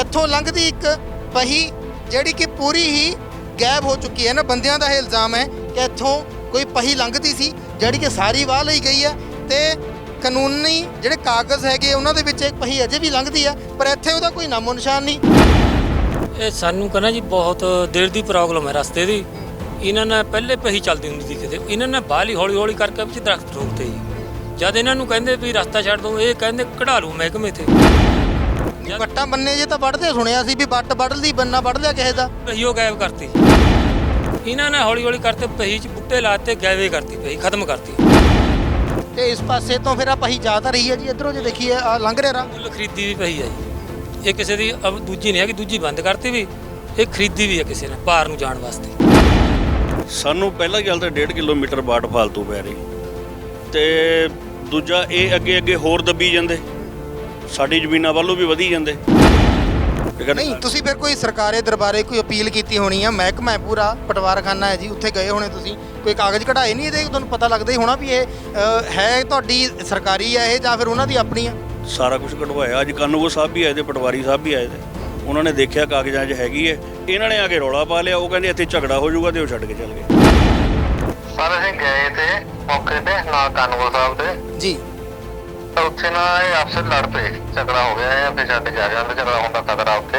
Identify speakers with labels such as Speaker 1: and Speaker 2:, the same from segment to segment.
Speaker 1: ਇੱਥੋਂ ਲੰਘਦੀ ਇੱਕ ਪਹੀ ਜਿਹੜੀ ਕਿ ਪੂਰੀ ਹੀ ਗਾਇਬ ਹੋ ਚੁੱਕੀ ਹੈ ਨਾ, ਬੰਦਿਆਂ ਦਾ ਇਹ ਇਲਜ਼ਾਮ ਹੈ ਕਿ ਇੱਥੋਂ ਕੋਈ ਪਹੀ ਲੰਘਦੀ ਸੀ, ਜਿਹੜੀ ਕਿ ਸਾਰੀ ਵਾਹ ਲਈ ਗਈ ਹੈ ਤੇ ਕਾਨੂੰਨੀ ਜਿਹੜੇ ਕਾਗਜ਼ ਹੈਗੇ ਉਹਨਾਂ ਦੇ ਵਿੱਚ ਇੱਕ ਪਹੀ ਅਜੇ ਵੀ ਲੰਘਦੀ ਹੈ ਪਰ ਇੱਥੇ ਉਹਦਾ ਕੋਈ ਨਾਮੋ ਨਿਸ਼ਾਨ ਨਹੀਂ।
Speaker 2: ਇਹ ਸਾਨੂੰ ਕਹਿੰਦਾ ਜੀ ਬਹੁਤ ਦੇਰ ਦੀ ਪ੍ਰੋਬਲਮ ਹੈ ਰਸਤੇ ਦੀ। ਇਹਨਾਂ ਨੇ ਪਹਿਲੇ ਪਹੀ ਚੱਲਦੀ ਹੁੰਦੀ ਸੀ ਕਿਤੇ। ਇਹਨਾਂ ਨੇ ਬਾਹਲੀ ਹੌਲੀ ਹੌਲੀ ਕਰਕੇ ਵਿੱਚ ਦਰਖਤ ਰੋਕਤੇ ਜੀ। ਜਦ ਇਹਨਾਂ ਨੂੰ ਕਹਿੰਦੇ ਵੀ ਰਸਤਾ ਛੱਡ ਦੋ, ਇਹ ਕਹਿੰਦੇ ਕਢਾ ਲੂ ਮਹਿਕਮੇ ਤੇ
Speaker 1: ਵੱਟਾਂ ਬੰਨੇ ਜੇ ਤਾਂ ਵੱਢਦੇ ਸੁਣਿਆ ਸੀ ਵੀ ਵੱਟ ਵੱਢ ਲਈ ਬੰਨਾ ਵੱਢ ਲਿਆ ਕਿਸੇ ਦਾ।
Speaker 2: ਪਹੀਓ ਗਾਇਬ ਕਰਤੀ। ਇਹਨਾਂ ਨੇ ਹੌਲੀ ਹੌਲੀ ਕਰਤੇ ਪਹੀ ਚ ਬੁੱਟੇ ਲਾਤੇ ਗਾਇਬੇ ਕਰਤੀ ਪਹੀ ਖਤਮ ਕਰਤੀ।
Speaker 1: ਤੇ ਇਸ ਪਾਸੇ ਤੋਂ ਫਿਰ ਆ ਪਹੀ ਜਾ ਤਾਂ ਰਹੀ ਹੈ ਜੀ ਇਧਰੋਂ ਜੇ ਦੇਖੀਏ ਆ ਲੰਘ ਰਿਹਾ ਰਾ।
Speaker 2: ਮੁੱਲ ਖਰੀਦੀ ਵੀ ਪਈ ਹੈ ਜੀ। ਇਹ ਕਿਸੇ ਦੀ ਅਬ ਦੂਜੀ ਨਹੀਂ ਹੈ ਕਿ ਦੂਜੀ ਬੰਦ ਕਰਤੀ ਵੀ ਇਹ ਖਰੀਦੀ ਵੀ ਹੈ ਕਿਸੇ ਨੇ ਪਾਰ ਨੂੰ ਜਾਣ ਵਾਸਤੇ।
Speaker 3: ਸਾਨੂੰ ਪਹਿਲਾ ਗੱਲ ਤਾਂ 1.5 ਕਿਲੋਮੀਟਰ ਬਾਟ ਫਾਲਤੂ ਪੈ ਰਹੀ। ਤੇ ਦੂਜਾ ਇਹ ਅੱਗੇ ਅੱਗੇ ਹੋਰ ਦੱਬੀ ਜਾਂਦੇ। ਸਾਡੀ ਜ਼ਮੀਨਾਂ ਵੱਲੋਂ ਵੀ ਵਧੀ ਜਾਂਦੇ। ਨਾ?
Speaker 1: ਨਹੀਂ ਤੁਸੀਂ ਫਿਰ ਕੋਈ ਸਰਕਾਰੇ ਦਰਬਾਰੇ ਕੋਈ ਅਪੀਲ ਕੀਤੀ ਹੋਣੀ ਆ? ਮਹਿਕਮਾ ਹੈ ਪੂਰਾ ਪਟਵਾਰਖਾਨਾ ਹੈ ਜੀ ਉੱਥੇ ਗਏ ਹੋਣੇ ਤੁਸੀਂ। ਕੋਈ ਕਾਗਜ਼ ਕਢਾਏ ਨਹੀਂ ਇਹਦੇ? ਤੁਹਾਨੂੰ ਪਤਾ ਲੱਗਦਾ ਹੀ ਹੋਣਾ ਵੀ ਇਹ ਅ, ਹੈ ਤੁਹਾਡੀ ਸਰਕਾਰੀ ਹੈ ਇਹ ਜਾਂ ਫਿਰ ਉਹਨਾਂ ਦੀ ਆਪਣੀ ਆ?
Speaker 3: ਸਾਰਾ ਕੁਝ ਕਢਵਾਇਆ। ਅੱਜ ਕਾਨੂੰਗੋ ਸਾਹਿਬ ਵੀ ਆਏ ਤੇ ਪਟਵਾਰੀ ਸਾਹਿਬ ਵੀ ਆਏ ਤੇ। ਉਹਨਾਂ ਨੇ ਦੇਖਿਆ ਕਾਗਜ਼ਾਂ 'ਚ ਹੈਗੀ ਹੈ ਇਹਨਾਂ ਨੇ ਆ ਕੇ ਰੌਲਾ ਪਾ ਲਿਆ। ਉਹ ਕਹਿੰਦੇ ਇੱਥੇ ਝਗੜਾ ਹੋ ਜਾਊਗਾ ਤੇ ਉਹ ਛੱਡ ਕੇ ਚੱਲ ਗਏ।
Speaker 4: ਸਰ ਅਸੀਂ ਗਏ ਤੇ ਮੌਕੇ ਤੇ ਨਾਲ ਕਾਨੂੰਗੋ ਸਾਹਿਬ ਦੇ।
Speaker 1: ਜੀ।
Speaker 4: ਤਾਂ ਉੱਥੇ ਨਾ ਇਹ ਆਪਸੇ ਲੜ ਪਏ। ਝਗੜਾ ਹੋ ਗਿਆ ਇਹ ਫਿਰ ਛੱਡ ਕੇ ਆ ਜਾਂਦੇ ਝਗੜਾ ਹੁੰਦਾ ਖਤਰਾ ਉੱਥੇ।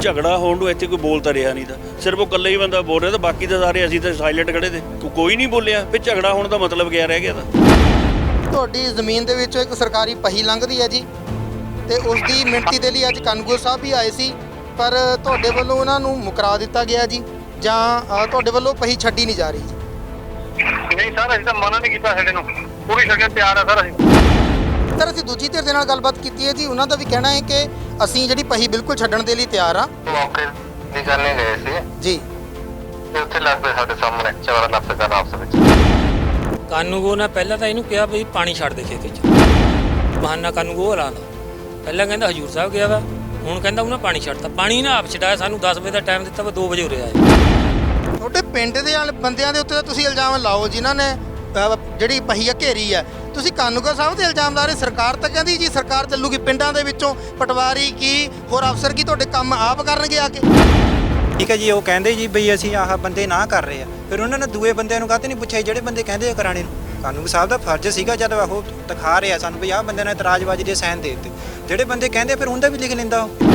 Speaker 3: ਝਗੜਾ ਹੋਣ ਨੂੰ ਇੱਥੇ ਕੋਈ ਬੋਲ ਤਾਂ ਰਿਹਾ ਨਹੀਂ ਤਾਂ। ਸਿਰਫ ਉਹ ਇਕੱਲਾ ਹੀ ਬੰਦਾ ਬੋਲ ਰਿਹਾ ਤਾਂ ਬਾਕੀ ਤਾਂ ਸਾਰੇ ਅਸੀਂ ਤਾਂ ਸਾਇਲੈਂਟ ਖੜੇ ਤੇ। ਕੋਈ ਨਹੀਂ ਬੋਲਿਆ। ਫਿਰ ਝਗੜਾ ਹੋਣ ਦਾ ਮਤਲਬ ਕਿਆ ਰਹਿ ਗਿਆ ਤਾਂ?
Speaker 1: ਤੁਹਾਡੀ ਜ਼ਮੀਨ ਦੇ ਵਿੱਚੋਂ ਇੱਕ ਸਰਕਾਰੀ ਪਹੀ ਲੰਘਦੀ ਹੈ ਜੀ। ਤੇ ਉਸ ਦੀ ਮਿਣਤੀ ਦੇ ਲਈ ਅੱਜ ਕਾਨੂੰਗੋ ਸਾਹਿਬ ਵੀ ਆਏ ਸੀ। ਪਰ ਤੁਹਾਡੇ ਵੱਲੋਂ ਉਹਨਾਂ ਨੂੰ ਮੁਕਰਾ ਦਿੱਤਾ ਗਿਆ ਜੀ। ਜਾਂ ਅ, ਤੁਹਾਡੇ ਵੱਲੋਂ ਪਹੀ ਛੱਡੀ ਨਹੀਂ ਜਾ ਰਹੀ ਜੀ।
Speaker 4: ਨਹੀਂ ਸਰ ਅਸੀਂ ਤਾਂ ਮਨਾ ਨਹੀਂ ਕੀਤਾ ਸਾਡੇ ਨੂੰ। ਪੂਰੀ ਛੱਡਣ ਤਿਆਰ ਆ ਸਰ ਅਸੀਂ।
Speaker 1: ਸਰ ਅਸੀਂ ਦੂਜੀ ਧਿਰ ਦੇ ਨਾਲ ਗੱਲਬਾਤ ਕੀਤੀ ਹੈ ਜੀ। ਉਹਨਾਂ ਦਾ ਵੀ ਕਹਿਣਾ ਹੈ ਕਿ ਅਸੀਂ ਜਿਹੜੀ ਪਹੀ ਬਿਲਕੁਲ ਛੱਡਣ ਦੇ ਲਈ ਤਿਆਰ ਆ।
Speaker 4: ਮੌਕੇ ਦੀ ਕਰਨੇ ਗਏ ਸੀ।
Speaker 1: ਜੀ।
Speaker 4: ਤੇ ਉੱਥੇ ਲੱਗ ਪਏ ਸਾਡੇ ਸਾਹਮਣੇ ਝਗੜਾ ਲੱਗ ਪਿਆ ਕਰਨ ਆਪਸ ਵਿੱਚ।
Speaker 2: ਕਾਨੂੰਗੋ ਨੇ ਪਹਿਲਾਂ ਤਾਂ ਇਹਨੂੰ ਕਿਹਾ ਵੀ ਪਾਣੀ ਛੱਡ ਦੇ ਖੇਤ 'ਚ। ਬਹਾਨਾ ਕਾਨੂੰਗੋ ਹਲਾਂ ਦਾ ਪਹਿਲਾਂ ਕਹਿੰਦਾ ਹਜੂਰ ਸਾਹਿਬ ਗਿਆ ਵਾ। ਹੁਣ ਕਹਿੰਦਾ ਉਹਨਾਂ ਪਾਣੀ ਛੱਡਤਾ। ਪਾਣੀ ਨਾ ਆਪ ਛਡਾਇਆ ਸਾਨੂੰ 10 ਵਜੇ ਦਾ ਟਾਈਮ ਦਿੱਤਾ ਵਾ 2 ਵਜੇ ਉਰੇ ਆਏ
Speaker 1: ਤੁਹਾਡੇ ਪਿੰਡ ਦੇ ਵਾਲੇ ਬੰਦਿਆਂ ਦੇ ਉੱਤੇ ਤਾਂ ਤੁਸੀਂ ਇਲਜ਼ਾਮ ਲਾਓ ਜਿਨ੍ਹਾਂ ਨੇ। ਅਹ, ਜਿਹੜੀ ਪਹੀਆ ਘੇਰੀ ਹੈ ਤੁਸੀਂ ਕਾਨੂੰਗੋ ਸਾਹਿਬ ਤੇ ਇਲਜ਼ਾਮ ਲਾ ਰਹੇ ਸਰਕਾਰ ਤਾਂ ਕਹਿੰਦੀ ਜੀ ਸਰਕਾਰ ਚੱਲੂਗੀ। ਪਿੰਡਾਂ ਦੇ ਵਿੱਚੋਂ ਪਟਵਾਰੀ ਕੀ ਹੋਰ ਅਫਸਰ ਕੀ ਤੁਹਾਡੇ ਕੰਮ ਆਪ ਕਰਨਗੇ ਆ ਕੇ?
Speaker 5: ਠੀਕ ਹੈ ਜੀ ਉਹ ਕਹਿੰਦੇ ਜੀ ਬਈ ਅਸੀਂ ਆਹ ਬੰਦੇ ਨਾ ਕਰ ਰਹੇ ਆ। ਫਿਰ ਉਹਨਾਂ ਨੇ ਦੂਏ ਬੰਦਿਆਂ ਨੂੰ ਕਾਹਤੇ ਨਹੀਂ ਪੁੱਛਿਆ ਜਿਹੜੇ ਬੰਦੇ ਕਹਿੰਦੇ ਆ ਕਰਾਣੇ ਨੂੰ। ਕਾਨੂੰਨ ਸਾਹਿਬ ਦਾ ਫਰਜ਼ ਸੀਗਾ ਜਦ ਉਹ ਦਿਖਾ ਰਿਹਾ ਸਾਨੂੰ ਵੀ ਆਹ ਬੰਦੇ ਨੇ ਇਤਰਾਜ਼ਬਾਜ਼ੀ ਦੇ ਸਾਈਨ ਦੇ ਦਿੱਤੇ। ਜਿਹੜੇ ਬੰਦੇ ਕਹਿੰਦੇ ਫਿਰ ਉਹਦਾ ਵੀ ਲਿਖ ਲੈਂਦਾ ਉਹ।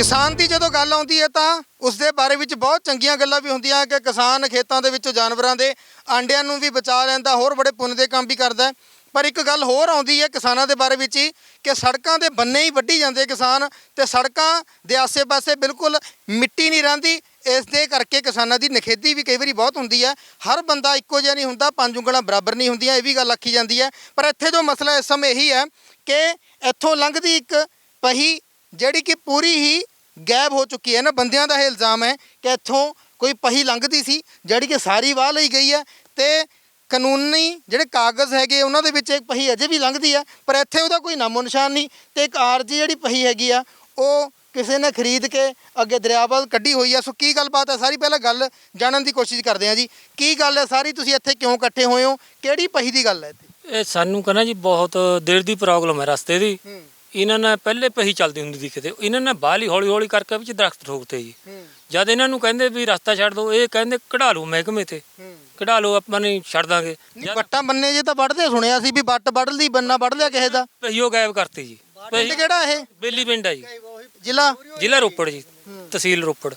Speaker 1: ਕਿਸਾਨ ਦੀ ਜਦੋਂ ਗੱਲ ਆਉਂਦੀ ਹੈ ਤਾਂ ਉਸ ਦੇ ਬਾਰੇ ਵਿੱਚ ਬਹੁਤ ਚੰਗੀਆਂ ਗੱਲਾਂ ਵੀ ਹੁੰਦੀਆਂ ਕਿ ਕਿਸਾਨ ਖੇਤਾਂ ਦੇ ਵਿੱਚੋਂ ਜਾਨਵਰਾਂ ਦੇ ਆਂਡਿਆਂ ਨੂੰ ਵੀ ਬਚਾ ਲੈਂਦਾ, ਹੋਰ ਬੜੇ ਪੁੰਨ ਦੇ ਕੰਮ ਵੀ ਕਰਦਾ ਪਰ ਇੱਕ ਗੱਲ ਹੋਰ ਆਉਂਦੀ ਹੈ ਕਿਸਾਨਾਂ ਦੇ ਬਾਰੇ ਵਿੱਚ ਹੀ ਕਿ ਸੜਕਾਂ ਦੇ ਬੰਨੇ ਹੀ ਵੱਢੀ ਜਾਂਦੇ ਕਿਸਾਨ ਤੇ ਸੜਕਾਂ ਦੇ ਆਸੇ-ਪਾਸੇ ਬਿਲਕੁਲ ਮਿੱਟੀ ਨਹੀਂ ਰਹਿੰਦੀ। ਇਸ ਦੇ ਕਰਕੇ ਕਿਸਾਨਾਂ ਦੀ ਨਖੇਦੀ ਵੀ ਕਈ ਵਾਰੀ ਬਹੁਤ ਹੁੰਦੀ ਹੈ। ਹਰ ਬੰਦਾ ਇੱਕੋ ਜਿਹਾ ਨਹੀਂ ਹੁੰਦਾ, ਪੰਜ ਉਂਗਲਾਂ ਬਰਾਬਰ ਨਹੀਂ ਹੁੰਦੀਆਂ, ਇਹ ਵੀ ਗੱਲ ਆਖੀ ਜਾਂਦੀ ਹੈ। ਪਰ ਇੱਥੇ ਜੋ ਮਸਲਾ ਇਸ ਸਮੇਂ ਇਹੀ ਹੈ ਕਿ ਇੱਥੋਂ ਲੰਘਦੀ ਇੱਕ ਪਹੀ ਜਿਹੜੀ ਕਿ ਪੂਰੀ ਹੀ ਗਾਇਬ ਹੋ ਚੁੱਕੀ ਹੈ ਨਾ ਬੰਦਿਆਂ ਦਾ ਇਹ ਇਲਜ਼ਾਮ ਹੈ ਕਿ ਇੱਥੋਂ ਕੋਈ ਪਹੀ ਲੰਘਦੀ ਸੀ ਜਿਹੜੀ ਕਿ ਸਾਰੀ ਵਾਹ ਲਈ ਗਈ ਹੈ ਤੇ ਕਾਨੂੰਨੀ ਜਿਹੜੇ ਕਾਗਜ਼ ਹੈਗੇ ਉਹਨਾਂ ਦੇ ਵਿੱਚ ਇੱਕ ਪਹੀ ਅਜੇ ਵੀ ਲੰਘਦੀ ਹੈ ਪਰ ਇੱਥੇ ਉਹਦਾ ਕੋਈ ਨਾਮੋ ਨਿਸ਼ਾਨ ਨਹੀਂ ਤੇ ਇੱਕ ਆਰਜੀ ਜਿਹੜੀ ਪਹੀ ਹੈਗੀ ਆ ਉਹ ਕਿਸੇ ਨੇ ਖਰੀਦ ਕੇ ਅੱਗੇ ਦਰਿਆ ਵੱਲ ਕੱਢੀ ਹੋਈ ਆ। ਸੋ ਕੀ ਗੱਲਬਾਤ ਹੈ? ਸਾਰੀ ਪਹਿਲਾਂ ਗੱਲ ਜਾਣਨ ਦੀ ਕੋਸ਼ਿਸ਼ ਕਰਦੇ ਹਾਂ ਜੀ। ਕੀ ਗੱਲ ਹੈ? ਸਾਰੀ ਤੁਸੀਂ ਇੱਥੇ ਕਿਉਂ ਇਕੱਠੇ ਹੋਏ ਹੋ? ਕਿਹੜੀ ਪਹੀ ਦੀ ਗੱਲ ਹੈ ਇੱਥੇ?
Speaker 2: ਇਹ ਸਾਨੂੰ ਕਹਿੰਦਾ ਜੀ ਬਹੁਤ ਦੇਰ ਦੀ ਪ੍ਰੋਬਲਮ ਹੈ ਰਸਤੇ ਦੀ। ਇਹਨਾਂ ਨੇ ਪਹਿਲੇ ਪਹੀ ਚੱਲਦੀ ਹੁੰਦੀ ਸੀ ਕਿਤੇ ਇਹਨਾਂ ਨੇ ਬਾਹਲੀ ਹੌਲੀ ਹੌਲੀ ਕਰਕੇ ਵਿੱਚ ਦਰਖਤ ਰੋਕਤੇ ਜੀ। ਜਦ ਇਹਨਾਂ ਨੂੰ ਕਹਿੰਦੇ ਵੀ ਰਸਤਾ ਛੱਡ ਦੋ ਇਹ ਕਹਿੰਦੇ ਕਢਾ ਲੂ ਮਹਿਕਮੇ ਤੇ। ਕਢਾ ਲਓ ਆਪਾਂ ਨਹੀਂ ਛੱਡ ਦਾਂਗੇ।
Speaker 1: ਵੱਟਾਂ ਬੰਨੇ ਜੇ ਤਾਂ ਵੱਢਦੇ ਸੁਣਿਆ ਸੀ ਵੀ ਵੱਟ ਵੱਢ ਲਈ ਬੰਨਾ ਵੱਢ ਲਿਆ ਕਿਸੇ ਦਾ।
Speaker 2: ਪਹੀਓ ਗਾਇਬ ਕਰਤੀ ਜੀ।
Speaker 1: ਪਿੰਡ ਕਿਹੜਾ ਇਹ?
Speaker 2: ਬੇਲੀ ਪਿੰਡ ਆ ਜੀ।
Speaker 1: ਜ਼ਿਲ੍ਹਾ?
Speaker 2: ਜ਼ਿਲ੍ਹਾ ਰੋਪੜ ਜੀ ਤਹਿਸੀਲ ਰੋਪੜ।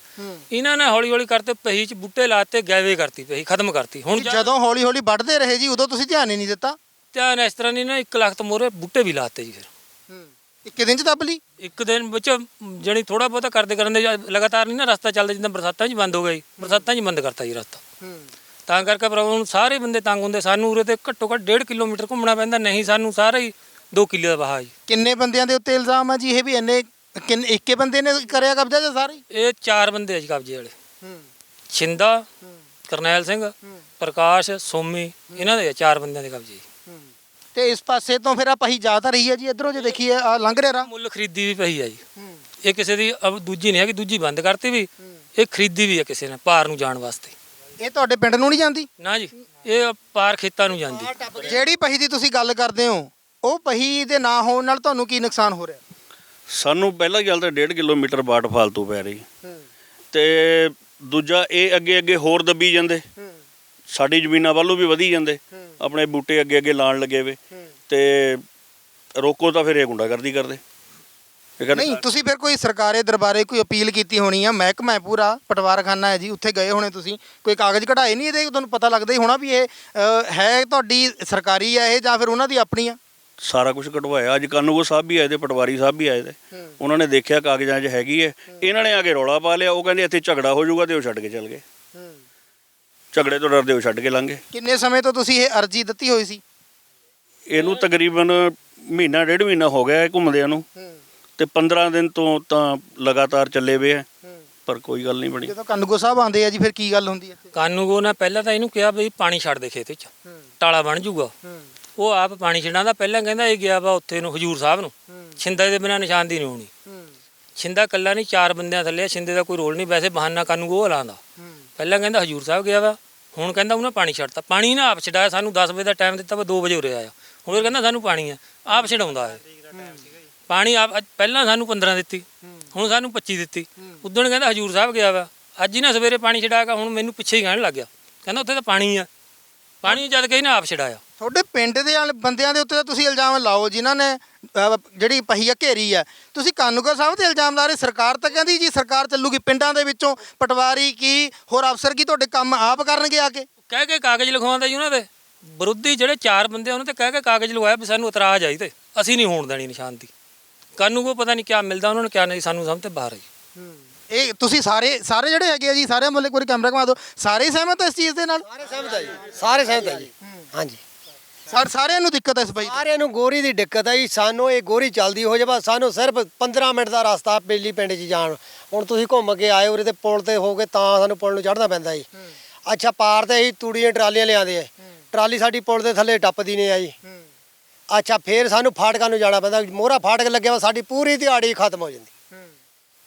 Speaker 2: ਇਹਨਾਂ ਨੇ ਹੌਲੀ ਹੌਲੀ ਕਰਤੇ ਪਹੀ ਚ ਬੁੱਟੇ ਲਾਤੇ ਗਾਇਬੇ ਕਰਤੀ ਪਹੀ ਖਤਮ ਕਰਤੀ। ਹੁਣ ਜਦ
Speaker 1: ਜਦੋਂ ਹੌਲੀ ਹੌਲੀ ਵੱਢਦੇ ਰਹੇ ਜੀ ਉਦੋਂ ਤੁਸੀਂ ਧਿਆਨ ਹੀ ਨਹੀਂ ਦਿੱਤਾ?
Speaker 2: ਧਿਆਨ ਇਸ ਤਰ੍ਹਾਂ ਨਹੀਂ ਨਾ 1 ਲੱਖ ਤੋਂ ਮੋਰੇ ਬੁੱਟੇ ਵੀ ਲਾਤੇ ਜੀ ਫਿਰ।
Speaker 1: ਇੱਕ ਦਿਨ ਚ ਦੱਬ ਲਈ?
Speaker 2: ਇੱਕ ਦਿਨ ਵਿੱਚ ਜਣੀ ਥੋੜਾ ਬਹੁਤਾ ਕਰਦੇ ਕਰਨ ਦੇ ਜਾਂ ਲਗਾਤਾਰ ਨਹੀਂ ਨਾ ਰਸਤਾ ਚੱਲਦਾ ਜਿੱਦਾਂ ਬਰਸਾਤਾਂ 'ਚ ਬੰਦ ਹੋ ਗਿਆ ਜੀ ਬਰਸਾਤਾਂ 'ਚ ਬੰਦ ਕਰਤਾ ਜੀ ਰਸਤਾ। ਤਾਂ ਕਰਕੇ ਪ੍ਰੋਬਲਮ ਸਾਰੇ ਬੰਦੇ ਤੰਗ ਹੁੰਦੇ ਸਾਨੂੰ ਉਰੇ ਤੇ ਘੱਟੋ ਘੱਟ 1.5 ਕਿਲੋਮੀਟਰ ਘੁੰਮਣਾ ਪੈਂਦਾ ਨਹੀਂ ਸਾਨੂੰ ਸਾਰਾ ਹੀ 2 ਕਿੱਲੇ ਦਾ ਵਹਾ ਜੀ।
Speaker 1: ਕਿੰਨੇ ਬੰਦਿਆਂ ਦੇ ਉੱਤੇ ਇਲਜ਼ਾਮ ਆ ਜੀ ਇਹ ਵੀ ਇੰਨੇ ਕਿੰਨੇ ਇੱਕੇ ਬੰਦੇ ਨੇ ਕਰਿਆ ਕਬਜ਼ਾ ਜਾਂ ਸਾਰੇ ਹੀ?
Speaker 2: ਇਹ ਚਾਰ ਬੰਦੇ ਆ ਜੀ ਕਬਜ਼ੇ ਵਾਲੇ।
Speaker 1: ਹੂੰ।
Speaker 2: ਛਿੰਦਾ
Speaker 1: ਹੂੰ।
Speaker 2: ਕਰਨੈਲ ਸਿੰਘ ਪ੍ਰਕਾਸ਼ ਸੋਮੀ ਇਹਨਾਂ ਦੇ ਆ ਚਾਰ ਬੰਦਿਆਂ ਦੇ ਕਬਜ਼ੇ। ਜੀ।
Speaker 1: ਤੇ ਇਸ ਪਾਸੇ ਤੋਂ ਫਿਰ ਆ ਪਹੀ ਜਾ ਤਾਂ ਰਹੀ ਹੈ ਜੀ ਇਧਰੋਂ ਜੇ ਦੇਖੀਏ ਆ ਲੰਘ ਰਿਹਾ ਰਾ
Speaker 2: ਮੁੱਲ ਖਰੀਦੀ ਵੀ ਪਈ ਆ ਜੀ। ਇਹ ਕਿਸੇ ਦੀ ਅਬ ਦੂਜੀ ਨਹੀਂ ਹੈ ਕਿ ਦੂਜੀ ਬੰਦ ਕਰਤੀ ਵੀ। ਇਹ ਖਰੀਦੀ ਵੀ ਹੈ ਕਿਸੇ ਨੇ ਪਾਰ ਨੂੰ ਜਾਣ ਵਾਸਤੇ।
Speaker 1: ਇਹ ਤੁਹਾਡੇ ਪਿੰਡ ਨੂੰ ਨਹੀਂ ਜਾਂਦੀ?
Speaker 2: ਨਾ ਜੀ ਇਹ ਪਾਰ ਖੇਤਾਂ ਨੂੰ ਜਾਂਦੀ।
Speaker 1: ਜਿਹੜੀ ਪਹੀ ਦੀ ਤੁਸੀਂ ਗੱਲ ਕਰਦੇ ਹੋ ਉਹ ਪਹੀ ਦੇ ਨਾ ਹੋਣ ਨਾਲ ਤੁਹਾਨੂੰ ਕੀ ਨੁਕਸਾਨ ਹੋ ਰਿਹਾ?
Speaker 3: ਸਾਨੂੰ ਪਹਿਲਾ ਗੱਲ ਤਾਂ 1.5 ਕਿਲੋਮੀਟਰ ਬਾਟ ਫਾਲਤੂ ਪੈ ਰਹੀ। ਤੇ ਦੂਜਾ ਇਹ ਅੱਗੇ ਅੱਗੇ ਹੋਰ ਦੱਬੀ ਜਾਂਦੇ। ਸਾਡੀ ਜ਼ਮੀਨਾਂ ਵੱਲੋਂ ਵੀ ਵਧੀ ਜਾਂਦੇ। ਆਪਣੇ ਬੂਟੇ ਅੱਗੇ ਅੱਗੇ ਲਾਣ ਲੱਗੇ ਵੇ। ਤੇ ਰੋਕੋ ਤਾਂ ਫਿਰ ਇਹ ਗੁੰਡਾਗਰਦੀ ਕਰਦੇ।
Speaker 1: ਨਹੀਂ ਤੁਸੀਂ ਫਿਰ ਕੋਈ ਸਰਕਾਰੇ ਦਰਬਾਰੇ ਕੋਈ ਅਪੀਲ ਕੀਤੀ ਹੋਣੀ ਆ? ਮਹਿਕਮਾ ਹੈ ਪੂਰਾ ਪਟਵਾਰਖਾਨਾ ਹੈ ਜੀ ਉੱਥੇ ਗਏ ਹੋਣੇ ਤੁਸੀਂ। ਕੋਈ ਕਾਗਜ਼ ਕਢਾਏ ਨਹੀਂ ਇਹਦੇ? ਤੁਹਾਨੂੰ ਪਤਾ ਲੱਗਦਾ ਹੀ ਹੋਣਾ ਵੀ ਇਹ ਹੈ ਤੁਹਾਡੀ ਸਰਕਾਰੀ ਹੈ ਇਹ ਜਾਂ ਫਿਰ ਉਹਨਾਂ ਦੀ ਆਪਣੀ ਆ?
Speaker 3: ਸਾਰਾ ਕੁਝ ਕਢਵਾਇਆ। ਅੱਜ ਕਾਨੂੰਗੋ ਸਾਹਿਬ ਵੀ ਆਏ ਤੇ ਪਟਵਾਰੀ ਸਾਹਿਬ ਵੀ ਆਏ ਤੇ। ਉਹਨਾਂ ਨੇ ਦੇਖਿਆ ਕਾਗਜ਼ਾਂ 'ਚ ਹੈਗੀ ਹੈ ਇਹਨਾਂ ਨੇ ਆ ਕੇ ਰੌਲਾ ਪਾ ਲਿਆ। ਉਹ ਕਹਿੰਦੇ ਇੱਥੇ ਝਗੜਾ ਹੋ ਜਾਊਗਾ ਤੇ ਉਹ ਛੱਡ ਕੇ ਚੱਲ ਗਏ। ਝਗੜੇ ਤੋਂ ਡਰਦੇ ਉਹ ਛੱਡ ਕੇ ਲੰਘੇ
Speaker 1: ਕਿੰਨੇ ਸਮੇਂ ਤੋਂ ਤੁਸੀਂ ਇਹ ਅਰਜੀ ਦਿੱਤੀ ਹੋਈ ਸੀ?
Speaker 3: ਇਹਨੂੰ ਤਕਰੀਬਨ ਮਹੀਨਾ ਡੇਢ ਮਹੀਨਾ ਹੋ ਗਿਆ ਹੈ ਘੁੰਮਦਿਆਂ ਨੂੰ। ਤੇ 15 ਦਿਨ ਤੋਂ ਤਾਂ ਲਗਾਤਾਰ ਚੱਲੇ ਵੇ ਹੈ। ਪਰ ਕੋਈ ਗੱਲ ਨਹੀਂ ਬਣੀ।
Speaker 1: ਜਦੋਂ ਕਨਗੋ ਸਾਹਿਬ ਆਉਂਦੇ ਆ ਜੀ ਫਿਰ ਕੀ ਗੱਲ ਹੁੰਦੀ ਹੈ ਇੱਥੇ?
Speaker 2: ਕਾਨੂੰਗੋ ਨੇ ਪਹਿਲਾਂ ਤਾਂ ਇਹਨੂੰ ਕਿਹਾ ਵੀ ਪਾਣੀ ਛੱਡ ਦੇ ਖੇਤ ਵਿੱਚ। ਟਾਲਾ ਬਣ ਜਾਊਗਾ। ਉਹ ਆਪ ਪਾਣੀ ਛੱਡਾਂ ਪਹਿਲਾਂ ਕਹਿੰਦਾ ਇਹ ਗਿਆ ਵਾ ਉੱਥੇ ਨੂੰ ਹਜੂਰ ਸਾਹਿਬ ਨੂੰ। ਛਿੰਦਾ ਦੇ ਬਿਨਾਂ ਨਿਸ਼ਾਨਦੀ ਨਹੀਂ। ਹੋਣੀ ਛਿੰਦਾ ਕੱਲਾ ਨਹੀਂ ਚਾਰ ਬੰਦਿਆਂ ਥੱਲੇ ਛਿੰਦੇ ਦਾ ਕੋਈ ਰੋਲ ਨਹੀਂ। ਵੈਸੇ ਬਹਾਨਾ ਕਾਨੂੰਗੋ ਹਲਾਉਂਦਾ ਪਹਿਲਾਂ ਕਹਿੰਦਾ ਹਜੂਰ ਸਾਹਿਬ ਗਿਆ ਵਾ, ਹੁਣ ਕਹਿੰਦਾ ਉਹਨੇ ਪਾਣੀ ਛੱਡਤਾ। ਪਾਣੀ ਨਾ ਆਪ ਛਡਾਇਆ, ਸਾਨੂੰ 10 ਵਜੇ ਦਾ ਟਾਈਮ ਦਿੱਤਾ ਵਾ 2 ਵਜੇ ਉਰੇ ਆਇਆ। ਹੁਣ ਇਹ ਕਹਿੰਦਾ ਸਾਨੂੰ ਪਾਣੀ ਆ, ਆਪ ਛਡਾਉਂਦਾ ਹੈ ਪਾਣੀ ਆਪ ਅੱਜ ਪਹਿਲਾਂ ਸਾਨੂੰ 15 ਦਿੱਤੀ, ਹੁਣ ਸਾਨੂੰ 25 ਦਿੱਤੀ। ਉਦੋਂ ਕਹਿੰਦਾ ਹਜੂਰ ਸਾਹਿਬ ਗਿਆ ਵਾ, ਅੱਜ ਹੀ ਨਾ ਸਵੇਰੇ ਪਾਣੀ ਛਡਾਇਆ ਕੇ ਹੁਣ ਮੈਨੂੰ ਪਿੱਛੇ ਹੀ ਕਹਿਣ ਲੱਗ ਗਿਆ। ਕਹਿੰਦਾ ਉੱਥੇ ਤਾਂ ਪਾਣੀ ਆ। ਪਾਣੀ ਜਦ ਕਿ ਇਹਨੇ ਆਪ ਛਡਾਇਆ।
Speaker 1: ਤੁਹਾਡੇ ਪਿੰਡ ਦੇ ਵਾਲੇ ਬੰਦਿਆਂ ਦੇ ਉੱਤੇ ਤਾਂ ਤੁਸੀਂ ਇਲਜ਼ਾਮ ਲਾਓ ਜਿਨ੍ਹਾਂ ਨੇ ਜਿਹੜੀ ਪਹੀਆ ਘੇਰੀ ਹੈ ਤੁਸੀਂ ਕਾਨੂੰਗੋ ਸਾਹਿਬ ਤੇ ਇਲਜ਼ਾਮ ਲਾ ਰਹੇ ਸਰਕਾਰ ਤਾਂ ਕਹਿੰਦੀ ਜੀ ਸਰਕਾਰ ਚੱਲੂਗੀ ਪਿੰਡਾਂ ਦੇ ਵਿੱਚੋਂ ਪਟਵਾਰੀ ਕੀ ਹੋਰ ਅਫਸਰ ਕੀ ਤੁਹਾਡੇ ਕੰਮ ਆਪ ਕਰਨਗੇ ਆ ਕੇ?
Speaker 2: ਕਹਿ ਕੇ ਕਾਗਜ਼ ਲਿਖਵਾਉਂਦਾ ਜੀ ਉਹਨਾਂ ਦੇ। ਵਿਰੋਧੀ ਜਿਹੜੇ ਚਾਰ ਬੰਦੇ ਆ, ਉਹਨਾਂ ਤੇ ਕਹਿ ਕੇ ਕਾਗਜ਼ ਲਗਵਾਇਆ ਵੀ ਸਾਨੂੰ ਇਤਰਾਜ਼ ਆਈ ਤੇ। ਅਸੀਂ ਨਹੀਂ ਹੋਣ ਦੇਣੀ ਨਿਸ਼ਾਨਦੀ ਕਾਨੂੰਗੋ ਪਤਾ ਨਹੀਂ ਕਿਆ ਮਿਲਦਾ ਉਹਨਾਂ ਨੂੰ ਕਿਆ ਨਹੀਂ ਸਾਨੂੰ ਸਮਝ ਤੇ ਬਾਹਰ ਹੈ ਜੀ।
Speaker 1: ਇਹ ਤੁਸੀਂ ਸਾਰੇ ਸਾਰੇ ਜਿਹੜੇ ਹੈਗੇ ਆ ਜੀ ਸਾਰੇ ਮੁੱਲੇ ਕੋਈ ਕੈਮਰਾ ਘੁਮਾ ਦਿਓ। ਸਾਰੇ ਹੀ ਸਹਿਮਤ ਆ ਇਸ ਚੀਜ਼ ਦੇ ਨਾਲ?
Speaker 6: ਸਾਰੇ ਸਹਿਮਤ ਹੈ ਜੀ। ਸਾਰੇ ਸਹਿਮਤ ਹੈ ਜੀ। ਹਾਂਜੀ।
Speaker 1: ਸਾ- ਸਾਰਿਆਂ ਨੂੰ ਦਿੱਕਤ ਹੈ ਇਸ ਬਾਈ ਦੀ।
Speaker 6: ਸਾਰਿਆਂ ਨੂੰ ਗੋਰੀ ਦੀ ਦਿੱਕਤ ਹੈ ਜੀ। ਸਾਨੂੰ ਇਹ ਗੋਰੀ ਚੱਲਦੀ ਹੋ ਜਾਵਾ ਸਾਨੂੰ ਸਿਰਫ 15 ਮਿੰਟ ਦਾ ਰਸਤਾ ਬੇਲੀ ਪਿੰਡ 'ਚ ਜਾਣ। ਹੁਣ ਤੁਸੀਂ ਘੁੰਮ ਕੇ ਆਏ ਉਰੇ ਤੇ ਪੁਲ ਤੇ ਹੋ ਕੇ ਤਾਂ ਸਾਨੂੰ ਪੁਲ ਨੂੰ ਚੜ੍ਹਨਾ ਪੈਂਦਾ ਜੀ। ਅੱਛਾ ਪਾਰ ਤੇ ਅਸੀਂ ਤੂੜੀਆਂ ਟਰਾਲੀਆਂ ਲਿਆਂਦੇ ਆ। ਟਰਾਲੀ ਸਾਡੀ ਪੁਲ ਦੇ ਥੱਲੇ ਟੱਪਦੀ ਨੇ ਆ ਜੀ। ਅੱਛਾ ਫੇਰ ਸਾਨੂੰ ਫਾਟਕਾਂ ਨੂੰ ਜਾਣਾ ਪੈਂਦਾ। ਮੋਹਰਾ ਫਾਟਕ ਲੱਗਿਆ ਵਾ ਸਾਡੀ ਪੂਰੀ ਦਿਹਾੜੀ ਖਤਮ ਹੋ ਜਾਂਦੀ।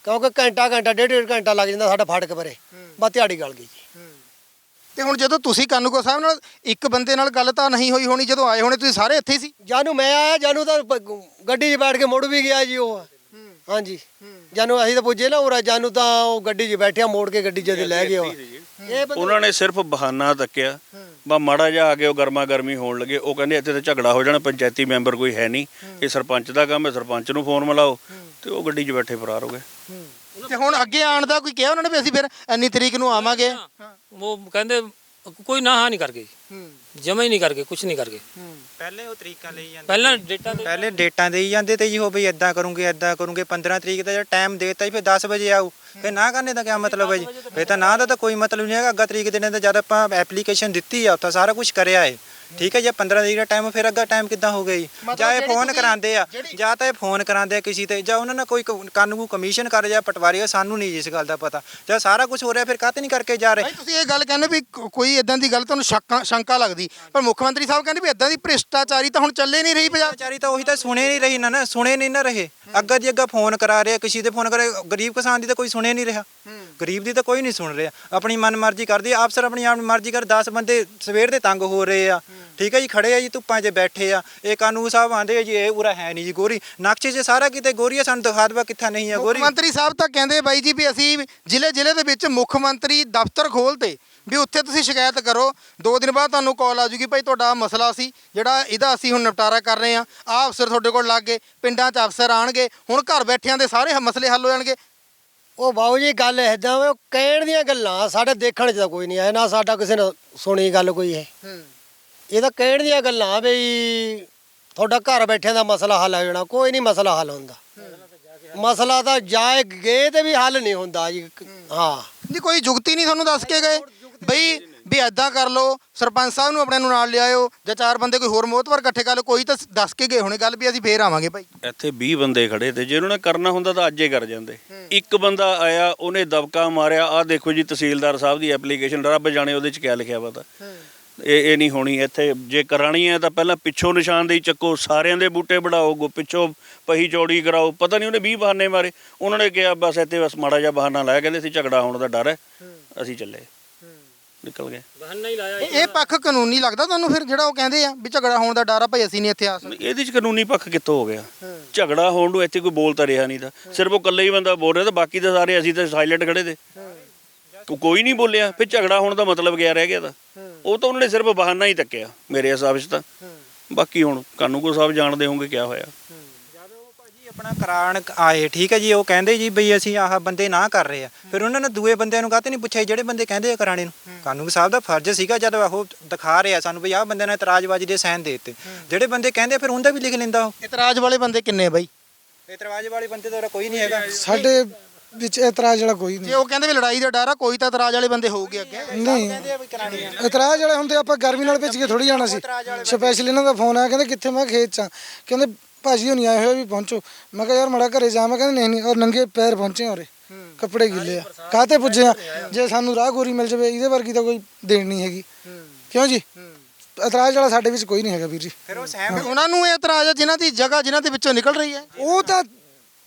Speaker 6: ਕਿਉਂਕਿ ਘੰਟਾ ਘੰਟਾ ਡੇਢ ਡੇਢ ਘੰਟਾ ਲੱਗ ਜਾਂਦਾ ਸਾਡਾ ਫਾਟਕ ਪਰੇ। ਬਸ ਦਿਹਾੜੀ ਗਲ ਗਈ ਜੀ।
Speaker 1: ਤੇ ਹੁਣ ਜਦੋਂ ਤੁਸੀਂ ਕਾਨੂੰਗੋ ਸਾਹਿਬ ਨਾਲ ਇੱਕ ਬੰਦੇ ਨਾਲ ਗੱਲ ਤਾਂ ਨਹੀਂ ਹੋਈ ਹੋਣੀ ਜਦੋਂ ਆਏ ਹੋਣੇ ਤੁਸੀਂ ਸਾਰੇ ਇੱਥੇ ਹੀ ਸੀ?
Speaker 6: ਜਾਨੂੰ ਮੈਂ ਆਇਆ ਜਾਨੂੰ ਤਾਂ ਗੱਡੀ 'ਚ ਬੈਠ ਕੇ ਮੁੜ ਵੀ ਗਿਆ ਜੀ ਉਹ। ਹਾਂਜੀ। ਜਾਨੂੰ ਅਸੀਂ ਤਾਂ ਪੁੱਜੇ ਨਾ ਉਰਾ ਜਾਨੂੰ ਤਾਂ ਉਹ ਗੱਡੀ 'ਚ ਬੈਠਿਆ ਮੋੜ ਕੇ ਗੱਡੀ 'ਚ ਤੇ ਲੈ ਗਿਆ। ਉਹ ਇਹ ਬੰਦਾ-
Speaker 3: ਉਹਨਾਂ ਨੇ ਸਿਰਫ ਬਹਾਨਾ ਤੱਕਿਆ ਬਾ ਮਾੜਾ ਜਿਹਾ ਆ ਕੇ ਉਹ ਗਰਮਾ ਗਰਮੀ ਹੋਣ ਲੱਗੇ। ਉਹ ਕਹਿੰਦੇ ਇੱਥੇ ਤਾਂ ਝਗੜਾ ਹੋ ਜਾਣਾ ਪੰਚਾਇਤੀ ਮੈਂਬਰ ਕੋਈ ਹੈ ਨਹੀਂ। ਇਹ ਸਰਪੰਚ ਦਾ ਕੰਮ ਹੈ ਸਰਪੰਚ ਨੂੰ ਫੋਨ ਮਿਲਾਓ। ਤੇ ਉਹ ਗੱਡੀ 'ਚ ਬੈਠੇ ਫਰਾਰ ਹੋ ਗਏ।
Speaker 1: ਤੇ ਹੁਣ ਅੱਗੇ ਆਉਣ ਦਾ ਕੋਈ ਕਿਹਾ ਉਹਨਾਂ ਨੇ ਵੀ ਅਸੀਂ ਫਿਰ ਇੰਨੀ ਤਰੀਕ ਨੂੰ ਆਵਾਂਗੇ?
Speaker 2: ਉਹ ਕਹਿੰਦੇ ਕੋਈ ਨਾ ਹਾਂ ਨਹੀਂ ਕਰਕੇ ਜਮਾ ਹੀ ਨਹੀਂ ਕਰਕੇ ਕੁਝ ਨਹੀਂ ਕਰਕੇ
Speaker 5: ਪਹਿਲੇ ਉਹ ਤਰੀਕਾ ਲਈ ਜਾਂਦੇ
Speaker 2: ਪਹਿਲਾਂ ਡੇਟਾ ਦੇ
Speaker 5: ਪਹਿਲੇ ਡੇਟਾਂ ਦੇਈ ਜਾਂਦੇ ਤੇ ਜੀ ਹੋ ਬਈ ਇਦਾਂ ਕਰੂੰਗੇ ਇਦਾਂ ਕਰੂੰਗੇ 15 ਤਰੀਕ ਦਾ ਜਿਹੜਾ ਟਾਈਮ ਦੇਤਾ ਜੀ ਫਿਰ 10 ਵਜੇ ਆਊ। ਫਿਰ ਨਾ ਕਰਨੇ ਦਾ ਕੀ ਮਤਲਬ ਹੈ ਜੀ? ਫਿਰ ਤਾਂ ਨਾ ਦਾ ਤਾਂ ਕੋਈ ਮਤਲਬ ਨਹੀਂ ਹੈਗਾ ਅੱਗਾ ਤਰੀਕ ਦੇਣੇ ਦਾ ਜਦ ਆਪਾਂ ਐਪਲੀਕੇਸ਼ਨ ਦਿੱਤੀ ਆ ਉੱਥੇ ਸਾਰਾ ਕੁਝ ਕਰਿਆ ਹੈ ਠੀਕ ਹੈ ਜੀ 15 ਤਰੀਕ ਦਾ ਟਾਈਮ ਫਿਰ ਅੱਗਾ ਟਾਈਮ ਕਿੱਦਾਂ ਹੋ ਗਿਆ ਜੀ? ਜਾਂ ਇਹ ਫੋਨ ਕਰਾਉਂਦੇ ਆ ਜਾਂ ਤਾਂ ਇਹ ਫੋਨ ਕਰਾਉਂਦੇ ਆ ਕਿਸੇ ਤੇ ਜਾਂ ਉਹਨਾਂ ਨਾਲ ਕੋਈ ਕਾਨੂੰਨ ਕਮਿਸ਼ਨ ਕਰ ਜਾਂ ਪਟਵਾਰੀ ਸਾਨੂੰ ਨਹੀਂ ਇਸ ਗੱਲ ਦਾ ਪਤਾ। ਜਾਂ ਸਾਰਾ ਕੁਝ ਹੋ ਰਿਹਾ ਫਿਰ ਕਾਹਤੇ ਨਹੀਂ ਕਰਕੇ ਜਾ ਰਹੇ?
Speaker 1: ਤੁਸੀਂ ਇਹ ਗੱਲ ਕਹਿੰਦੇ ਵੀ ਕੋਈ ਇਦਾਂ ਦੀ ਗੱਲ ਤੁਹਾਨੂੰ ਸ਼ੱਕਾਂ ਸ਼ੰਕਾ ਲੱਗਦੀ। ਪਰ ਮੁੱਖ ਮੰਤਰੀ ਸਾਹਿਬ ਕਹਿੰਦੇ ਵੀ ਇਦਾਂ ਦੀ ਭ੍ਰਿਸ਼ਟਾਚਾਰੀ ਤਾਂ ਹੁਣ ਚੱਲੇ ਨਹੀਂ ਰਹੀ ਪੰਜਾਬ।
Speaker 5: ਵਿਚਾਰੀ ਤਾਂ ਉਹੀ ਤਾਂ ਸੁਣੇ ਨਹੀਂ ਰਹੀ ਨਾ ਨਾ ਸੁਣੇ ਨਹੀਂ ਨਾ ਰਹੇ। ਅੱਗਾ ਦੀ ਅੱਗਾ ਫੋਨ ਕਰਾ ਰਿਹਾ ਕਿਸੇ ਦੇ ਫੋਨ ਕਰੇ ਗਰੀਬ ਕਿਸਾਨ ਦੀ ਤਾਂ ਕੋਈ ਸੁਣੇ ਨਹੀਂ ਰਿਹਾ। ਗਰੀਬ ਦੀ ਤਾਂ ਕੋਈ ਨਹੀਂ ਸੁਣ ਰਿਹਾ। ਆਪਣੀ ਮਨਮਰਜ਼ੀ ਕਰਦੀ ਅਫਸਰ ਆਪਣੀ ਆਪ ਮਰਜ਼ੀ ਕਰ 10 ਬੰਦੇ ਸਵੇਰ ਦੇ ਤੰਗ ਹੋ ਰਹੇ ਆ। ਠੀਕ ਹੈ ਜੀ ਖੜੇ ਆ ਜੀ ਧੁੱਪਾਂ 'ਚ ਬੈਠੇ ਆ। ਇਹ ਕਾਨੂੰਨ ਸਾਹਿਬ ਆਂਦੇ ਆ ਜੀ ਇਹ ਉਰਾ ਹੈ ਨਹੀਂ ਜੀ ਗੋਰੀ। ਨਕਸ਼ੇ 'ਚ ਸਾਰਾ ਕਿਤੇ ਗੋਰੀ ਆ ਸਾਨੂੰ ਦਿਖਾ ਦਵਾ ਕਿੱਥਾ ਨਹੀਂ ਆ
Speaker 1: ਮੁੱਖ
Speaker 5: ਗੋਰੀ।
Speaker 1: ਮੰਤਰੀ ਸਾਹਿਬ ਤਾਂ ਕਹਿੰਦੇ ਬਾਈ ਜੀ ਵੀ ਅਸੀਂ ਜ਼ਿਲ੍ਹੇ ਜ਼ਿਲ੍ਹੇ ਦੇ ਵਿੱਚ ਮੁੱਖ ਮੰਤਰੀ ਦਫ਼ਤਰ ਖੋਲਤੇ ਵੀ ਉੱਥੇ ਤੁਸੀਂ ਸ਼ਿਕਾਇਤ ਕਰੋ। ਦੋ ਦਿਨ ਬਾਅਦ ਤੁਹਾਨੂੰ ਕਾਲ ਆ ਜੂਗੀ ਭਾਈ ਤੁਹਾਡਾ ਆਹ ਮਸਲਾ ਸੀ ਜਿਹੜਾ ਇਹਦਾ ਅਸੀਂ ਹੁਣ ਨਿਪਟਾਰਾ ਕਰ ਰਹੇ ਆ। ਆਹ ਅਫਸਰ ਤੁਹਾਡੇ ਕੋਲ ਲੱਗ ਗਏ ਪਿੰਡਾਂ 'ਚ ਅਫਸਰ ਆਣਗੇ ਹੁਣ ਘਰ ਬੈਠਿਆਂ ਦੇ ਸਾਰੇ ਮਸਲੇ ਹੱਲ ਹੋ ਜਾਣਗੇ।
Speaker 6: ਉਹ ਬਾਬੂ ਜੀ ਗੱਲ ਇਦਾਂ ਵੇ ਉਹ ਕਹਿਣ ਦੀਆਂ ਗੱਲਾਂ ਸਾਡੇ ਦੇਖਣ 'ਚ ਤਾਂ ਕੋਈ ਨਹੀਂ ਆਇਆ ਨਾ ਸਾਡਾ ਕਿਸੇ ਨੇ ਸੁਣੀ ਗੱਲ ਕੋਈ ਹੈ। ਇਹ ਤਾਂ ਕਹਿਣ ਦੀਆਂ ਗੱਲਾਂ ਵੀ ਤੁਹਾਡਾ ਘਰ ਬੈਠਿਆਂ ਦਾ ਮਸਲਾ ਹੱਲ ਹੋ ਜਾਣਾ ਕੋਈ ਨਹੀਂ ਮਸਲਾ ਹੱਲ ਹੁੰਦਾ। ਮਸਲਾ ਤਾਂ ਜਾਏ ਗਏ ਤੇ ਵੀ ਹੱਲ ਨਹੀਂ ਹੁੰਦਾ ਜੀ ਹਾਂ।
Speaker 1: ਜੀ ਕੋਈ ਜੁਗਤੀ ਨਹੀਂ ਤੁਹਾਨੂੰ ਦੱਸ ਕੇ ਗਏ। ਬਈ ਵੀ ਐਦਾਂ ਕਰ ਲਓ ਸਰਪੰਚ ਸਾਹਿਬ ਨੂੰ ਆਪਣੇ ਨੂੰ ਨਾਲ ਲਿਆਇਓ ਜਾਂ ਚਾਰ ਬੰਦੇ ਕੋਈ ਹੋਰ ਮੋਹਤਵਰ ਇਕੱਠੇ ਕਰ ਲਓ ਕੋਈ ਤਾਂ ਦੱਸ ਕੇ ਗਏ ਹੋਣੇ ਗੱਲ ਵੀ ਅਸੀਂ ਫੇਰ ਆਵਾਂਗੇ ਭਾਈ।
Speaker 3: ਇੱਥੇ 20 ਬੰਦੇ ਖੜੇ ਤੇ ਜੇ ਉਹਨਾਂ ਨੇ ਕਰਨਾ ਹੁੰਦਾ ਤਾਂ ਅੱਜ ਹੀ ਕਰ ਜਾਂਦੇ। ਇੱਕ ਬੰਦਾ ਆਇਆ ਉਹਨੇ ਦਬਕਾ ਮਾਰਿਆ ਆਹ ਦੇਖੋ ਜੀ ਤਹਿਸੀਲਦਾਰ ਸਾਹਿਬ ਦੀ ਐਪਲੀਕੇਸ਼ਨ ਰੱਬ ਜਾਣੇ ਉਹਦੇ ਚ ਕਿਆ ਲਿਖਿਆ ਪਤਾ ਇਹ ਇਹ ਨਹੀਂ ਹੋਣੀ ਇੱਥੇ। ਜੇ ਕਰਾਣੀ ਹੈ ਤਾਂ ਪਹਿਲਾਂ ਪਿੱਛੋਂ ਨਿਸ਼ਾਨਦੇਹੀ ਚੱਕੋ ਸਾਰਿਆਂ ਦੇ ਬੂਟੇ ਵਢਾਓ ਗੋ ਪਿੱਛੋਂ ਪਹੀ ਚੌੜੀ ਕਰਾਓ। ਪਤਾ ਨਹੀਂ ਉਹਨੇ 20 ਬਹਾਨੇ ਮਾਰੇ। ਉਹਨਾਂ ਨੇ ਕਿਹਾ ਬਸ ਇੱਥੇ ਬਸ ਮਾੜਾ ਜਿਹਾ ਬਹਾਨਾ ਲਾਇਆ। ਕਹਿੰਦੇ ਸੀ ਝਗੜਾ ਹੋਣ ਦਾ ਡਰ ਹੈ। ਅਸੀਂ ਚੱਲੇ। ਨਿਕਲ ਗਏ।
Speaker 2: ਬਹਾਨਾ ਹੀ ਲਾਇਆ
Speaker 1: ਇਹ ਇਹ ਪੱਖ ਕਾਨੂੰਨੀ ਲੱਗਦਾ ਤੁਹਾਨੂੰ ਫਿਰ ਜਿਹੜਾ ਉਹ ਕਹਿੰਦੇ ਆ ਵੀ ਝਗੜਾ ਹੋਣ ਦਾ ਡਰ ਆ ਭਾਈ ਅਸੀਂ ਨਹੀਂ ਇੱਥੇ ਆ ਸਕਦੇ?
Speaker 3: ਇਹਦੇ ਚ ਕਾਨੂੰਨੀ ਪੱਖ ਕਿੱਥੋਂ ਹੋ ਗਿਆ? ਝਗੜਾ ਹੋਣ ਨੂੰ ਇੱਥੇ ਕੋਈ ਬੋਲ ਤਾਂ ਰਿਹਾ ਨਹੀਂ ਤਾਂ। ਸਿਰਫ ਉਹ ਇਕੱਲੇ ਹੀ ਬੰਦਾ ਬੋਲ ਰਿਹਾ ਤਾਂ ਬਾਕੀ ਤਾਂ ਸਾਰੇ ਅਸੀਂ ਤਾਂ ਸਾਇਲੈਂਟ ਖੜੇ ਤੇ। ਕੋਈ ਨਹੀਂ ਬੋਲਿਆ ਫਿਰ ਝਗੜਾ ਹੋਣ ਦਾ ਮਤਲਬ ਗਿਆ ਰਹਿ ਗਿਆ ਤਾਂ। ਉਹ ਤਾਂ ਉਹਨਾਂ ਨੇ ਸਿਰਫ ਬਹਾਨਾ ਹੀ ਤੱਕਿਆ ਮੇਰੇ ਹਿਸਾਬ 'ਚ ਤਾਂ। ਬਾਕੀ ਹੁਣ ਕਾਨੂੰਗੋ ਸਾਹਿਬ ਜਾਣਦੇ ਹੋਣਗੇ ਕਿਆ ਹੋਇਆ।
Speaker 5: ਆਪਣਾ ਕਰਾਣ ਆਏ ਠੀਕ ਹੈ ਜੀ ਉਹ ਕਹਿੰਦੇ ਜੀ ਬਈ ਅਸੀਂ ਆਹ ਬੰਦੇ ਨਾ ਕਰ ਰਹੇ ਆ। ਫਿਰ ਉਹਨਾਂ ਨੇ ਦੂਏ ਬੰਦਿਆਂ ਨੂੰ ਕਾਹਤੇ ਨਹੀਂ ਪੁੱਛਿਆ ਜਿਹੜੇ ਬੰਦੇ ਕਹਿੰਦੇ ਆ ਕਰਾਣੇ ਨੂੰ? ਕਾਨੂੰਨ ਸਾਹਿਬ ਦਾ ਫਰਜ਼ ਸੀਗਾ ਜਦ ਉਹ ਦਿਖਾ ਰਿਹਾ ਸਾਨੂੰ ਬਈ ਆਹ ਬੰਦੇ ਨੇ ਇਤਰਾਜ਼ਬਾਜ਼ੀ ਦੇ ਸਾਈਨ ਦੇ ਦਿੱਤੇ। ਜਿਹੜੇ ਬੰਦੇ ਕਹਿੰਦੇ ਫਿਰ ਉਹਦਾ ਵੀ ਲਿਖ ਲੈਂਦਾ ਉਹ।
Speaker 1: ਇਤਰਾਜ਼ ਵਾਲੇ ਬੰਦੇ ਕਿੰਨੇ ਬਾਈ?
Speaker 5: ਇਤਰਾਜ਼ ਵਾਲੇ ਬੰਦੇ ਤਾਂ ਉਰੇ ਕੋਈ ਨਹੀਂ ਹੈਗਾ।
Speaker 7: ਸਾਡੇ ਵਿੱਚ ਇਤਰਾਜ਼ ਵਾਲਾ ਕੋਈ ਨਹੀਂ।
Speaker 1: ਜੇ ਉਹ ਕਹਿੰਦੇ ਵੀ ਲੜਾਈ ਦਾ ਡਰ ਆ ਕੋਈ ਤਾਂ ਇਤਰਾਜ਼ ਵਾਲੇ ਬੰਦੇ ਹੋਊਗੇ ਅੱਗੇ।
Speaker 7: ਨਹੀਂ।
Speaker 5: ਕਹਿੰਦੇ ਆ ਵੀ ਕਰਾਣੀ ਆ
Speaker 7: ਇਤਰਾਜ਼ ਵਾਲੇ ਹੁੰਦੇ ਆਪਾਂ ਗਰਮੀ ਨਾਲ ਭਿੱਜ ਕੇ ਥੋੜੀ ਜਾਣਾ ਸੀ। ਸਪੈਸ਼ਲ ਇਹਨਾਂ ਦਾ ਫੋਨ ਆਇਆ ਕਹਿੰਦੇ ਕਿੱਥੇ? ਮੈਂ ਖੇਤ ਚ ਆਂ। ਕਹਿੰਦੇ ਭਾਜੀ ਹੋਣੀ ਆਏ ਹੋਏ ਵੀ ਪਹੁੰਚੋ। ਮੈਂ ਕਿਹਾ ਯਾਰ ਮੜਾ ਘਰੇ ਜਾ ਮੈਂ ਕਹਿੰਦੇ ਨਹੀਂ ਨਹੀਂ ਔਰ ਨੰਗੇ ਪੈਰ ਪਹੁੰਚੇ ਔਰੇ ਕੱਪੜੇ ਗਿੱਲੇ ਆ। ਕਾਹਤੇ ਪੁੱਜੇ ਆ? ਜੇ ਸਾਨੂੰ ਰਾਹ ਗੋਰੀ ਮਿਲ ਜਾਵੇ ਇਹਦੇ ਵਰਗੀ ਤਾਂ ਕੋਈ ਦੇਣ ਨਹੀਂ ਹੈਗੀ। ਕਿਉਂ ਜੀ? ਇਤਰਾਜ਼ ਵਾਲਾ ਸਾਡੇ ਵਿੱਚ ਕੋਈ ਨਹੀਂ ਹੈਗਾ ਵੀਰ ਜੀ।
Speaker 5: ਫਿਰ ਉਹ ਸਹਿਮ
Speaker 1: ਉਹਨਾਂ ਨੂੰ ਇਹ ਇਤਰਾਜ਼ ਆ ਜਿਨ੍ਹਾਂ ਦੀ ਜਗ੍ਹਾ ਜਿਨ੍ਹਾਂ ਦੇ ਵਿੱਚੋਂ ਨਿਕਲ ਰਹੀ ਹੈ।
Speaker 7: ਉਹ ਤਾਂ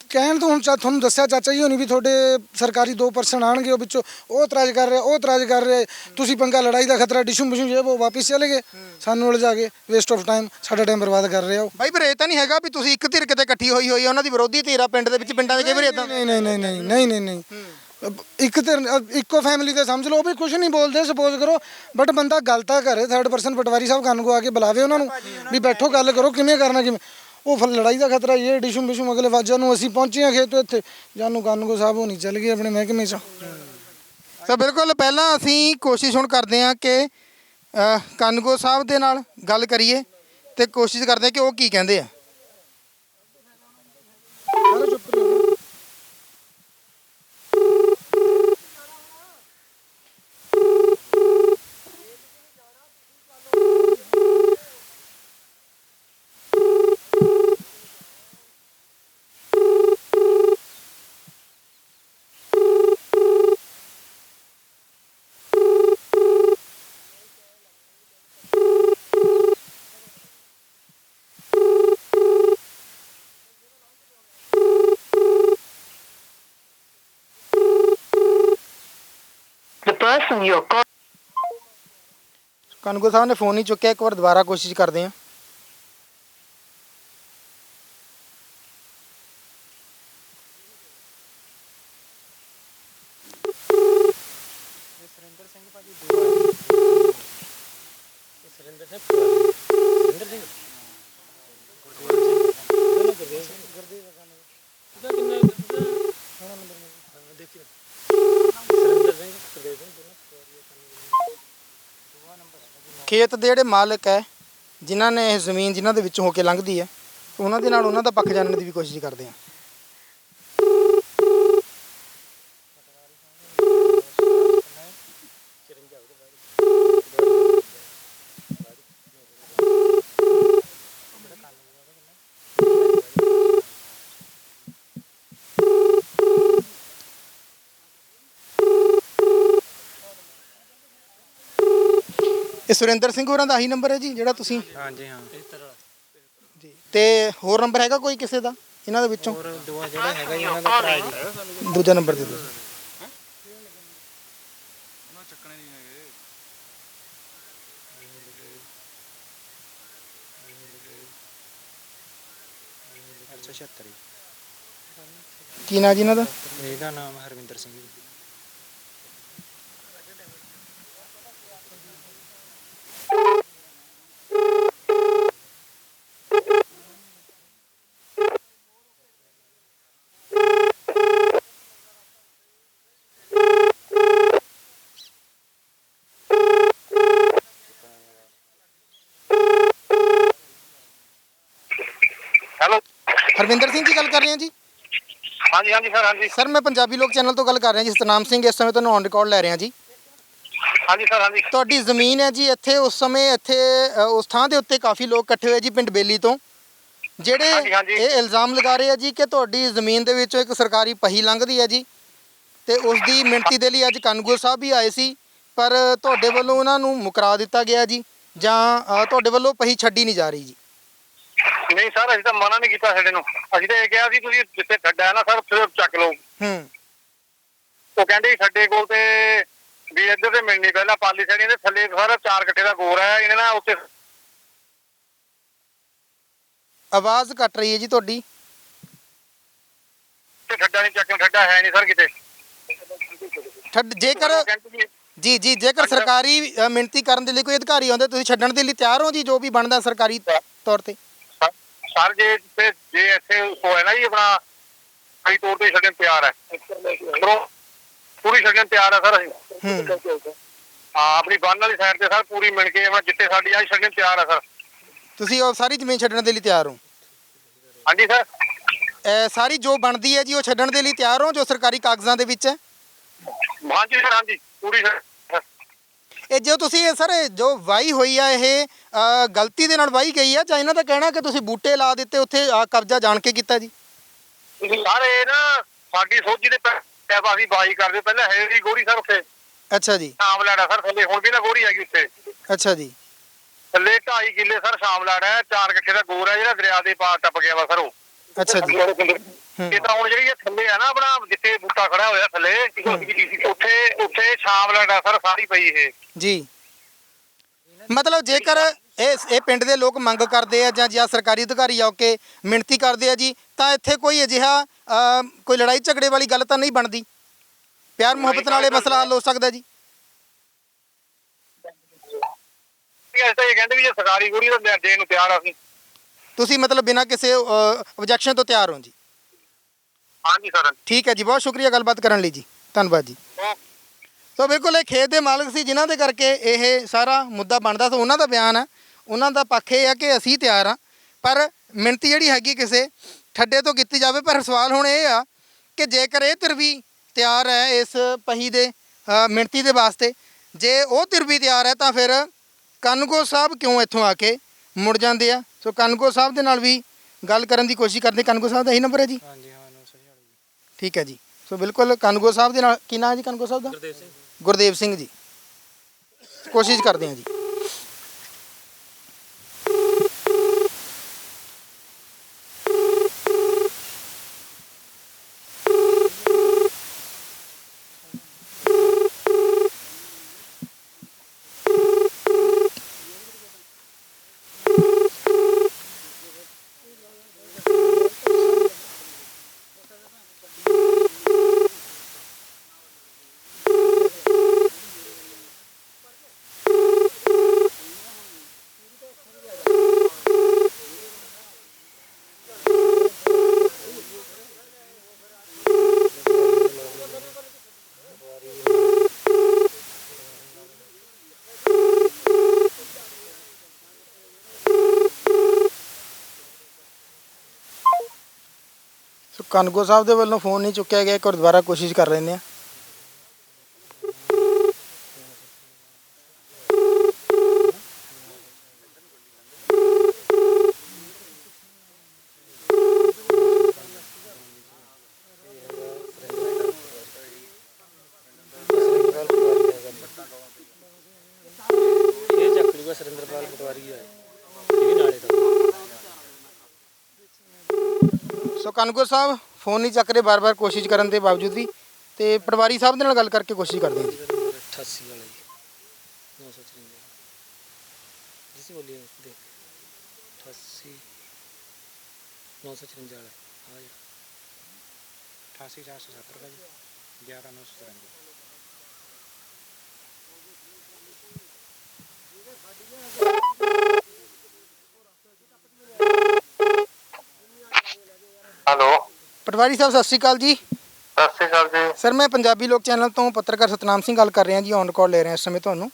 Speaker 7: ਕਹਿਣ ਤੋਂ ਹੁਣ ਚਾ ਤੁਹਾਨੂੰ ਦੱਸਿਆ ਚਾਚਾ ਜੀ ਹੋਣੀ ਵੀ ਤੁਹਾਡੇ ਸਰਕਾਰੀ 2% ਆਣਗੇ ਉਹ ਵਿੱਚੋਂ ਉਹ ਇਤਰਾਜ਼ ਕਰ ਰਿਹਾ ਉਹ ਇਤਰਾਜ਼ ਕਰ ਰਿਹਾ ਤੁਸੀਂ ਪੰਗਾ ਲੜਾਈ ਦਾ ਖਤਰਾ ਡਿਸ਼ੂ ਬਿਸ਼ੂ ਜੇ ਉਹ ਵਾਪਿਸ ਚਲੇ ਗਏ। ਸਾਨੂੰ ਉਲਝਾ ਕੇ ਵੇਸਟ ਆਫ ਟਾਈਮ ਸਾਡਾ ਟਾਈਮ ਬਰਬਾਦ ਕਰ ਰਿਹਾ ਉਹ।
Speaker 1: ਬਾਈ ਪਰ ਇਹ ਤਾਂ ਨਹੀਂ ਹੈਗਾ ਵੀ ਤੁਸੀਂ ਇੱਕ ਧਿਰ ਕਿਤੇ ਇਕੱਠੀ ਹੋਈ ਹੋਈ ਉਹਨਾਂ ਦੀ ਵਿਰੋਧੀ ਧਿਰ ਆ ਪਿੰਡ ਦੇ ਵਿੱਚ ਪਿੰਡਾਂ ਦੇ ਕਈ ਵਾਰੀ ਇਦਾਂ
Speaker 7: ਨਹੀਂ ਨਹੀਂ ਨਹੀਂ ਨਹੀਂ ਨਹੀਂ ਨਹੀਂ ਇੱਕ ਤੇ ਇੱਕੋ ਫੈਮਿਲੀ ਦੇ ਸਮਝ ਲਓ ਉਹ ਵੀ ਕੁਝ ਨਹੀਂ ਬੋਲਦੇ ਸਪੋਜ਼ ਕਰੋ ਬਟ ਬੰਦਾ ਗੱਲ ਤਾਂ ਕਰੇ ਥਰਡ ਪਰਸਨ ਪਟਵਾਰੀ ਸਾਹਿਬ ਕੰਨ ਕੋ ਆ ਕੇ ਬੁਲਾਵੇ ਉਹਨਾਂ ਨੂੰ ਵੀ ਬੈਠੋ ਗੱਲ ਕਰੋ ਕਿਵੇਂ ਕਰਨਾ ਕਿਵੇਂ। ਉਹ ਫਿਰ ਲੜਾਈ ਦਾ ਖਤਰਾ ਇਹ ਡਿਸ਼ਮ ਬਿਸ਼ੂਮ ਅਗਲੇ ਵਾਜਾਂ ਨੂੰ ਅਸੀਂ ਪਹੁੰਚੇ ਹਾਂ ਖੇਤ ਇੱਥੇ ਜਾਨੂੰ ਕੰਨ ਕੋ ਸਾਹਿਬ ਹੋਣੀ ਚੱਲ ਗਏ ਆਪਣੇ ਮਹਿਕਮੇ 'ਚ।
Speaker 1: ਤਾਂ ਬਿਲਕੁਲ ਪਹਿਲਾਂ ਅਸੀਂ ਕੋਸ਼ਿਸ਼ ਹੁਣ ਕਰਦੇ ਹਾਂ ਕਿ ਅਹ, ਕਾਨੂੰਗੋ ਸਾਹਿਬ ਦੇ ਨਾਲ ਗੱਲ ਕਰੀਏ ਤੇ ਕੋਸ਼ਿਸ਼ ਕਰਦੇ ਹਾਂ ਕਿ ਉਹ ਕੀ ਕਹਿੰਦੇ ਆ।
Speaker 8: The person you're
Speaker 1: ਸਾਹਿਬ ਨੇ ਫੋਨ ਨਹੀਂ ਚੁੱਕਿਆ ਇੱਕ ਵਾਰ ਦੁਬਾਰਾ ਕੋਸ਼ਿਸ਼ ਕਰਦੇ ਹਾਂ। ਖੇਤ ਦੇ ਜਿਹੜੇ ਮਾਲਕ ਹੈ, ਜਿਨ੍ਹਾਂ ਨੇ ਇਹ ਜ਼ਮੀਨ ਜਿਨ੍ਹਾਂ ਦੇ ਵਿੱਚੋਂ ਹੋ ਕੇ ਲੰਘਦੀ ਹੈ, ਉਹਨਾਂ ਦੇ ਨਾਲ ਉਹਨਾਂ ਦਾ ਪੱਖ ਜਾਣਨ ਦੀ ਵੀ ਕੋਸ਼ਿਸ਼ ਕਰਦੇ ਹਾਂ। ਇਹ ਸੁਰਿੰਦਰ ਸਿੰਘ ਹੋਰਾਂ ਦਾ ਆਹੀ ਨੰਬਰ ਹੈ ਜੀ ਜਿਹੜਾ ਤੁਸੀਂ
Speaker 5: ਹਾਂਜੀ ਹਾਂ।
Speaker 1: ਜੀ। ਤੇ ਹੋਰ ਨੰਬਰ ਹੈਗਾ ਕੋਈ ਕਿਸੇ ਦਾ ਇਹਨਾਂ ਦੇ ਵਿੱਚੋਂ?
Speaker 5: ਹੋਰ ਦੁਆ ਜਿਹੜਾ ਹੈਗਾ ਜੀ ਉਹਨਾਂ ਦਾ ਭਰਾ ਜੀ।
Speaker 1: ਦੂਜਾ ਨੰਬਰ ਦੇ ਦਿਓ। ਕੀ ਨਾਂ ਜੀ ਇਹਨਾਂ ਦਾ?
Speaker 5: ਇਹਦਾ ਨਾਮ ਹਰਵਿੰਦਰ ਸਿੰਘ ਜੀ।
Speaker 4: ਹੈਲੋ।
Speaker 1: ਹਰਵਿੰਦਰ ਸਿੰਘ ਜੀ ਗੱਲ ਕਰ ਰਹੇ ਹਾਂ ਜੀ?
Speaker 4: ਹਾਂਜੀ ਹਾਂਜੀ ਸਰ ਹਾਂਜੀ।
Speaker 1: ਸਰ ਮੈਂ ਪੰਜਾਬੀ ਲੋਕ ਚੈਨਲ ਤੋਂ ਗੱਲ ਕਰ ਰਿਹਾ ਜੀ ਸਤਨਾਮ ਸਿੰਘ ਇਸ ਸਮੇਂ ਤੁਹਾਨੂੰ ਔਨ ਰਿਕਾਰਡ ਲੈ ਰਿਹਾ ਜੀ।
Speaker 4: ਹਾਂਜੀ ਸਰ ਹਾਂਜੀ।
Speaker 1: ਤੁਹਾਡੀ ਜ਼ਮੀਨ ਹੈ ਜੀ ਇੱਥੇ ਉਸ ਸਮੇਂ ਇੱਥੇ ਅ, ਉਸ ਥਾਂ ਦੇ ਉੱਤੇ ਕਾਫੀ ਲੋਕ ਇਕੱਠੇ ਹੋਏ ਜੀ ਪਿੰਡ ਬੇਲੀ ਤੋਂ। ਜਿਹੜੇ
Speaker 4: ਹਾਂਜੀ, ਹਾਂਜੀ।
Speaker 1: ਇਹ ਇਲਜ਼ਾਮ ਲਗਾ ਰਹੇ ਆ ਜੀ ਕਿ ਤੁਹਾਡੀ ਜ਼ਮੀਨ ਦੇ ਵਿੱਚੋਂ ਇੱਕ ਸਰਕਾਰੀ ਪਹੀ ਲੰਘਦੀ ਹੈ ਜੀ। ਤੇ ਉਸ ਦੀ ਮਿਣਤੀ ਦੇ ਲਈ ਅੱਜ ਕਾਨੂੰਗੋ ਸਾਹਿਬ ਵੀ ਆਏ ਸੀ ਪਰ ਤੁਹਾਡੇ ਵੱਲੋਂ ਉਹਨਾਂ ਨੂੰ ਮੁਕਰਾ ਦਿੱਤਾ ਗਿਆ ਜੀ ਜਾਂ ਅ, ਤੁਹਾਡੇ ਵੱਲੋਂ ਪਹੀ ਛੱਡੀ ਨਹੀਂ ਜਾ ਰਹੀ ਜੀ।
Speaker 4: ਨਹੀਂ ਸਰ ਅਸੀਂ ਤਾਂ ਮਨਾ ਨਹੀਂ ਕੀਤਾ ਸਾਡੇ ਨੂੰ। ਅਸੀਂ ਤਾਂ ਇਹ ਕਿਹਾ ਸੀ ਤੁਸੀਂ ਜਿੱਥੇ ਖੱਡਾ ਹੈ ਨਾ ਸਰ ਫਿਰ ਚੱਕ ਲਓ।
Speaker 1: ਹੂੰ।
Speaker 4: ਉਹ ਕਹਿੰਦੇ ਸਾਡੇ ਕੋਲ ਤੇ ਵੀ
Speaker 9: ਇੱਧਰ ਤੇ ਮਿਲਣੀ ਪਹਿਲਾਂ ਪਾਲੀ ਸੈਣੀ ਦੇ ਥੱਲੇ ਸਾਰਾ ਚਾਰ ਗੱਟੇ ਦਾ ਗੋਰ ਹੈ ਇਹਨਾਂ ਨਾਲ ਉੱਤੇ
Speaker 1: ਆਵਾਜ਼ ਕੱਟ ਰਹੀ ਹੈ ਜੀ ਤੁਹਾਡੀ।
Speaker 9: ਤੇ ਠੱਡਾ ਨਹੀਂ ਚੱਕਣ ਠੱਡਾ ਹੈ ਨਹੀਂ ਸਰ ਕਿਤੇ।
Speaker 1: ਠੱਡ ਜੇਕਰ ਜੀ ਜੀ ਜੇਕਰ ਸਰਕਾਰੀ ਅ, ਮਿਹਨਤੀ ਕਰਨ ਦੇ ਲਈ ਕੋਈ ਅਧਿਕਾਰੀ ਆਉਂਦੇ ਤੁਸੀਂ ਛੱਡਣ ਦੇ ਲਈ ਤਿਆਰ ਹੋ ਜੀ ਜੋ ਵੀ ਬਣਦਾ ਸਰਕਾਰੀ ਤੌਰ ਤੇ?
Speaker 9: ਸਰ ਜੇ ਤੇ ਜੇ ਇੱਥੇ ਹੋਇਆ ਨਾ ਜੀ ਆਪਣਾ ਸਹੀ ਤੌਰ ਤੇ ਛੱਡਣ ਤਿਆਰ ਹੈ। ਪੂਰੀ ਛੱਡਣ ਤਿਆਰ ਹੈ ਸਰ ਅਸੀਂ।
Speaker 1: ਹੂੰ।
Speaker 9: ਆਪਣੀ ਬੰਨ ਵਾਲੀ ਸਾਈਡ ਤੇ ਸਰ ਪੂਰੀ ਮਿਲ ਕੇ ਆਪਣਾ ਜਿੱਥੇ ਸਾਡੀ ਆ ਛੱਡਣ ਤਿਆਰ ਹੈ ਸਰ।
Speaker 1: ਤੁਸੀਂ ਉਹ ਸਾਰੀ ਜ਼ਮੀਨ ਛੱਡਣ ਦੇ ਲਈ ਤਿਆਰ ਹੋ?
Speaker 9: ਹਾਂਜੀ ਸਰ।
Speaker 1: ਸਾਰੀ ਜੋ ਬਣਦੀ ਹੈ ਜੀ ਉਹ ਛੱਡਣ ਦੇ ਲਈ ਤਿਆਰ ਹੋ ਜੋ ਸਰਕਾਰੀ ਕਾਗਜ਼ਾਂ ਦੇ ਵਿੱਚ ਹੈ?
Speaker 9: ਹਾਂਜੀ ਸਰ ਹਾਂਜੀ। ਪੂਰੀ ਛੱਡ-
Speaker 1: ਇਹ ਜੋ ਤੁਸੀਂ ਇਹ ਸਰ ਜੋ ਵਾਈ ਹੋਈ ਆ ਇਹ ਅ, ਗਲਤੀ ਦੇ ਨਾਲ ਵਾਈ ਗਈ ਆ ਜਾਂ ਇਹਨਾਂ ਦਾ ਕਹਿਣਾ ਕਿ ਤੁਸੀਂ ਬੂਟੇ ਲਾ ਦਿੱਤੇ ਉੱਥੇ ਅ, ਕਬਜ਼ਾ ਜਾਣ ਕੇ ਕੀਤਾ ਜੀ?
Speaker 9: ਸਰ ਇਹ ਨਾ ਸਾਡੀ ਸੋਝੀ ਦੇ ਪੈਪਾ ਅਸੀਂ ਬਾਈ ਕਰਦੇ ਪਹਿਲਾਂ ਹੈ ਦੀ ਗੋਰੀ ਸਰ ਉੱਥੇ।
Speaker 1: ਅੱਛਾ ਜੀ।
Speaker 9: ਸ਼ਾਮ ਲਾੜਾ ਸਰ ਥੱਲੇ ਹੁਣ ਵੀ ਨਾ ਗੋਰੀ ਹੈਗੀ ਉੱਥੇ।
Speaker 1: ਅੱਛਾ ਜੀ।
Speaker 9: ਥੱਲੇ 2.5 ਕਿੱਲੇ ਸਰ ਸ਼ਾਮ ਲਾੜਾ ਹੈ ਚਾਰ ਗੱਠੇ ਦਾ ਗੋਰ ਹੈ ਜਿਹੜਾ ਦਰਿਆ ਦੇ ਪਾਰ ਟੱਪ ਗਿਆ ਵਾ ਸਰ ਉਹ।
Speaker 1: ਅੱਛਾ ਜੀ।
Speaker 9: ਇਹ ਤਾਂ ਹੁਣ ਜਿਹੜੀ ਇਹ ਥੱਲੇ ਆ ਨਾ ਆਪਣਾ ਜਿੱਥੇ ਬੂਟਾ ਖੜਾ ਹੋਇਆ ਥੱਲੇ ਉੱਥੇ ਉੱਥੇ ਸ਼ਾਮ ਲਾੜਾ ਸਰ ਸਾਰੀ ਪਈ ਇਹ।
Speaker 1: ਜੀ। ਮਤਲਬ ਜੇਕਰ ਇਹ ਇਹ ਪਿੰਡ ਦੇ ਲੋਕ ਮੰਗ ਕਰਦੇ ਆ ਜਾਂ ਜਾਂ ਸਰਕਾਰੀ ਅਧਿਕਾਰੀ ਆ ਕੇ ਮਿਹਨਤੀ ਕਰਦੇ ਆ ਜੀ ਤਾਂ ਇੱਥੇ ਕੋਈ ਅਜਿਹਾ ਕੋਈ ਲੜਾਈ ਝਗੜੇ ਵਾਲੀ ਗੱਲ ਤਾਂ ਨਹੀਂ ਬਣਦੀ। ਪਿਆਰ ਮੁਹੱਬਤ ਨਾਲ ਇਹ ਮਸਲਾ ਹੱਲ ਹੋ ਸਕਦਾ ਜੀ।
Speaker 9: ਇਸ ਤਾਂ ਇਹ ਕਹਿੰਦੇ ਵੀ ਜੇ ਸਰਕਾਰੀ ਗੋਰੀ ਤਾਂ ਦੇਣ ਨੂੰ ਤਿਆਰ ਆ ਅਸੀਂ।
Speaker 1: ਤੁਸੀਂ ਮਤਲਬ ਬਿਨਾਂ ਕਿਸੇ ਆਬਜੈਕਸ਼ਨ ਤੋਂ ਤਿਆਰ ਹੋ ਜੀ।
Speaker 9: ਹਾਂਜੀ ਸਰ।
Speaker 1: ਠੀਕ ਹੈ ਜੀ ਬਹੁਤ ਸ਼ੁਕਰੀਆ ਗੱਲਬਾਤ ਕਰਨ ਲਈ ਜੀ। ਧੰਨਵਾਦ ਜੀ। ਸੋ ਬਿਲਕੁਲ ਇਹ ਖੇਤ ਦੇ ਮਾਲਕ ਸੀ ਜਿਨ੍ਹਾਂ ਦੇ ਕਰਕੇ ਇਹ ਸਾਰਾ ਮੁੱਦਾ ਬਣਦਾ ਸੀ। ਉਹਨਾਂ ਦਾ ਬਿਆਨ ਹੈ। ਉਹਨਾਂ ਦਾ ਪੱਖ ਇਹ ਹੈ ਕਿ ਅਸੀਂ ਤਿਆਰ ਹਾਂ। ਪਰ ਮਿਹਨਤੀ ਜਿਹੜੀ ਹੈਗੀ ਕਿਸੇ ਠੱਡੇ ਤੋਂ ਕੀਤੀ ਜਾਵੇ। ਪਰ ਸਵਾਲ ਹੁਣ ਇਹ ਆ ਕਿ ਜੇਕਰ ਇਹ ਧਿਰ ਵੀ ਤਿਆਰ ਹੈ ਇਸ ਪਹੀ ਦੇ ਮਿਹਨਤੀ ਦੇ ਵਾਸਤੇ ਜੇ ਉਹ ਧਿਰ ਵੀ ਤਿਆਰ ਹੈ ਤਾਂ ਫਿਰ ਕਨਗੋ ਸਾਹਿਬ ਕਿਉਂ ਇੱਥੋਂ ਆ ਕੇ ਮੁੜ ਜਾਂਦੇ ਆ? ਸੋ ਕਨਗੋ ਸਾਹਿਬ ਦੇ ਨਾਲ ਵੀ ਗੱਲ ਕਰਨ ਦੀ ਕੋਸ਼ਿਸ਼ ਕਰਦੇ। ਕਨਗੋ ਸਾਹਿਬ ਦਾ ਇਹੀ ਨੰਬਰ ਹੈ ਜੀ?
Speaker 10: ਹਾਂਜੀ ਹਾਂ ਨੋ ਸਹੀ
Speaker 1: ਠੀਕ ਹੈ ਜੀ। ਸੋ ਬਿਲਕੁਲ ਕਨਗੋ ਸਾਹਿਬ ਦੇ ਨਾਲ ਕੀ ਨਾਂ ਹੈ ਜੀ ਕਨਗੋ ਸਾਹਿਬ ਦਾ?
Speaker 2: ਗੁਰਦੇਵ ਸਿੰਘ।
Speaker 1: ਗੁਰਦੇਵ ਸਿੰਘ ਜੀ। ਕੋਸ਼ਿਸ਼ ਕਰਦੇ ਹਾਂ ਜੀ। ਸੋ ਕਨਗੋ ਸਾਹਿਬ ਦੇ ਵੱਲੋਂ ਫੋਨ ਨਹੀਂ ਚੁੱਕਿਆ ਗਿਆ, ਇੱਕ ਵਾਰ ਦੁਬਾਰਾ ਕੋਸ਼ਿਸ਼ ਕਰ ਲੈਂਦੇ ਹਾਂ
Speaker 2: ਇਹ ਚੱਕ ਲੂਗਾ ਸੁਰਿੰਦਰਪਾਲ ਪਟਵਾਰੀ ਆ ਇਹ ਵੀ ਨਾਲੇ ਦਾ
Speaker 1: ਸੋ ਕਨਗੋ ਸਾਹਿਬ, ਫੋਨ ਨਹੀਂ ਚੱਕ ਰਹੇ ਬਾਰ-ਬਾਰ ਕੋਸ਼ਿਸ਼ ਕਰਨ ਦੇ ਬਾਵਜੂਦ ਵੀ ਤੇ ਪਟਵਾਰੀ ਸਾਹਿਬ ਦੇ ਨਾਲ ਗੱਲ ਕਰਕੇ ਕੋਸ਼ਿਸ਼ ਕਰਦੇ ਹਾਂ ਜੀ।
Speaker 2: 88 ਵਾਲਾ ਜੀ 954 ਜਿਸੇ ਬੋਲੀਏ ਦੇ 88 954 ਵਾਲਾ। ਆ ਜੀ।
Speaker 10: 88470 ਦਾ ਜੀ। 11994
Speaker 9: ਹੈਲੋ
Speaker 1: ਪਟਵਾਰੀ ਸਾਹਿਬ ਸਤਿ ਸ਼੍ਰੀ ਅਕਾਲ ਜੀ।
Speaker 9: ਸਤਿ ਸ਼੍ਰੀ ਅਕਾਲ ਜੀ।
Speaker 1: ਸਰ ਮੈਂ ਪੰਜਾਬੀ ਲੋਕ ਚੈਨਲ ਤੋਂ ਪੱਤਰਕਾਰ ਸਤਨਾਮ ਸਿੰਘ ਗੱਲ ਕਰ ਰਿਹਾ ਜੀ ਔਨ ਕਾਲ ਲੈ ਰਿਹਾ ਇਸ ਸਮੇਂ ਤੁਹਾਨੂੰ।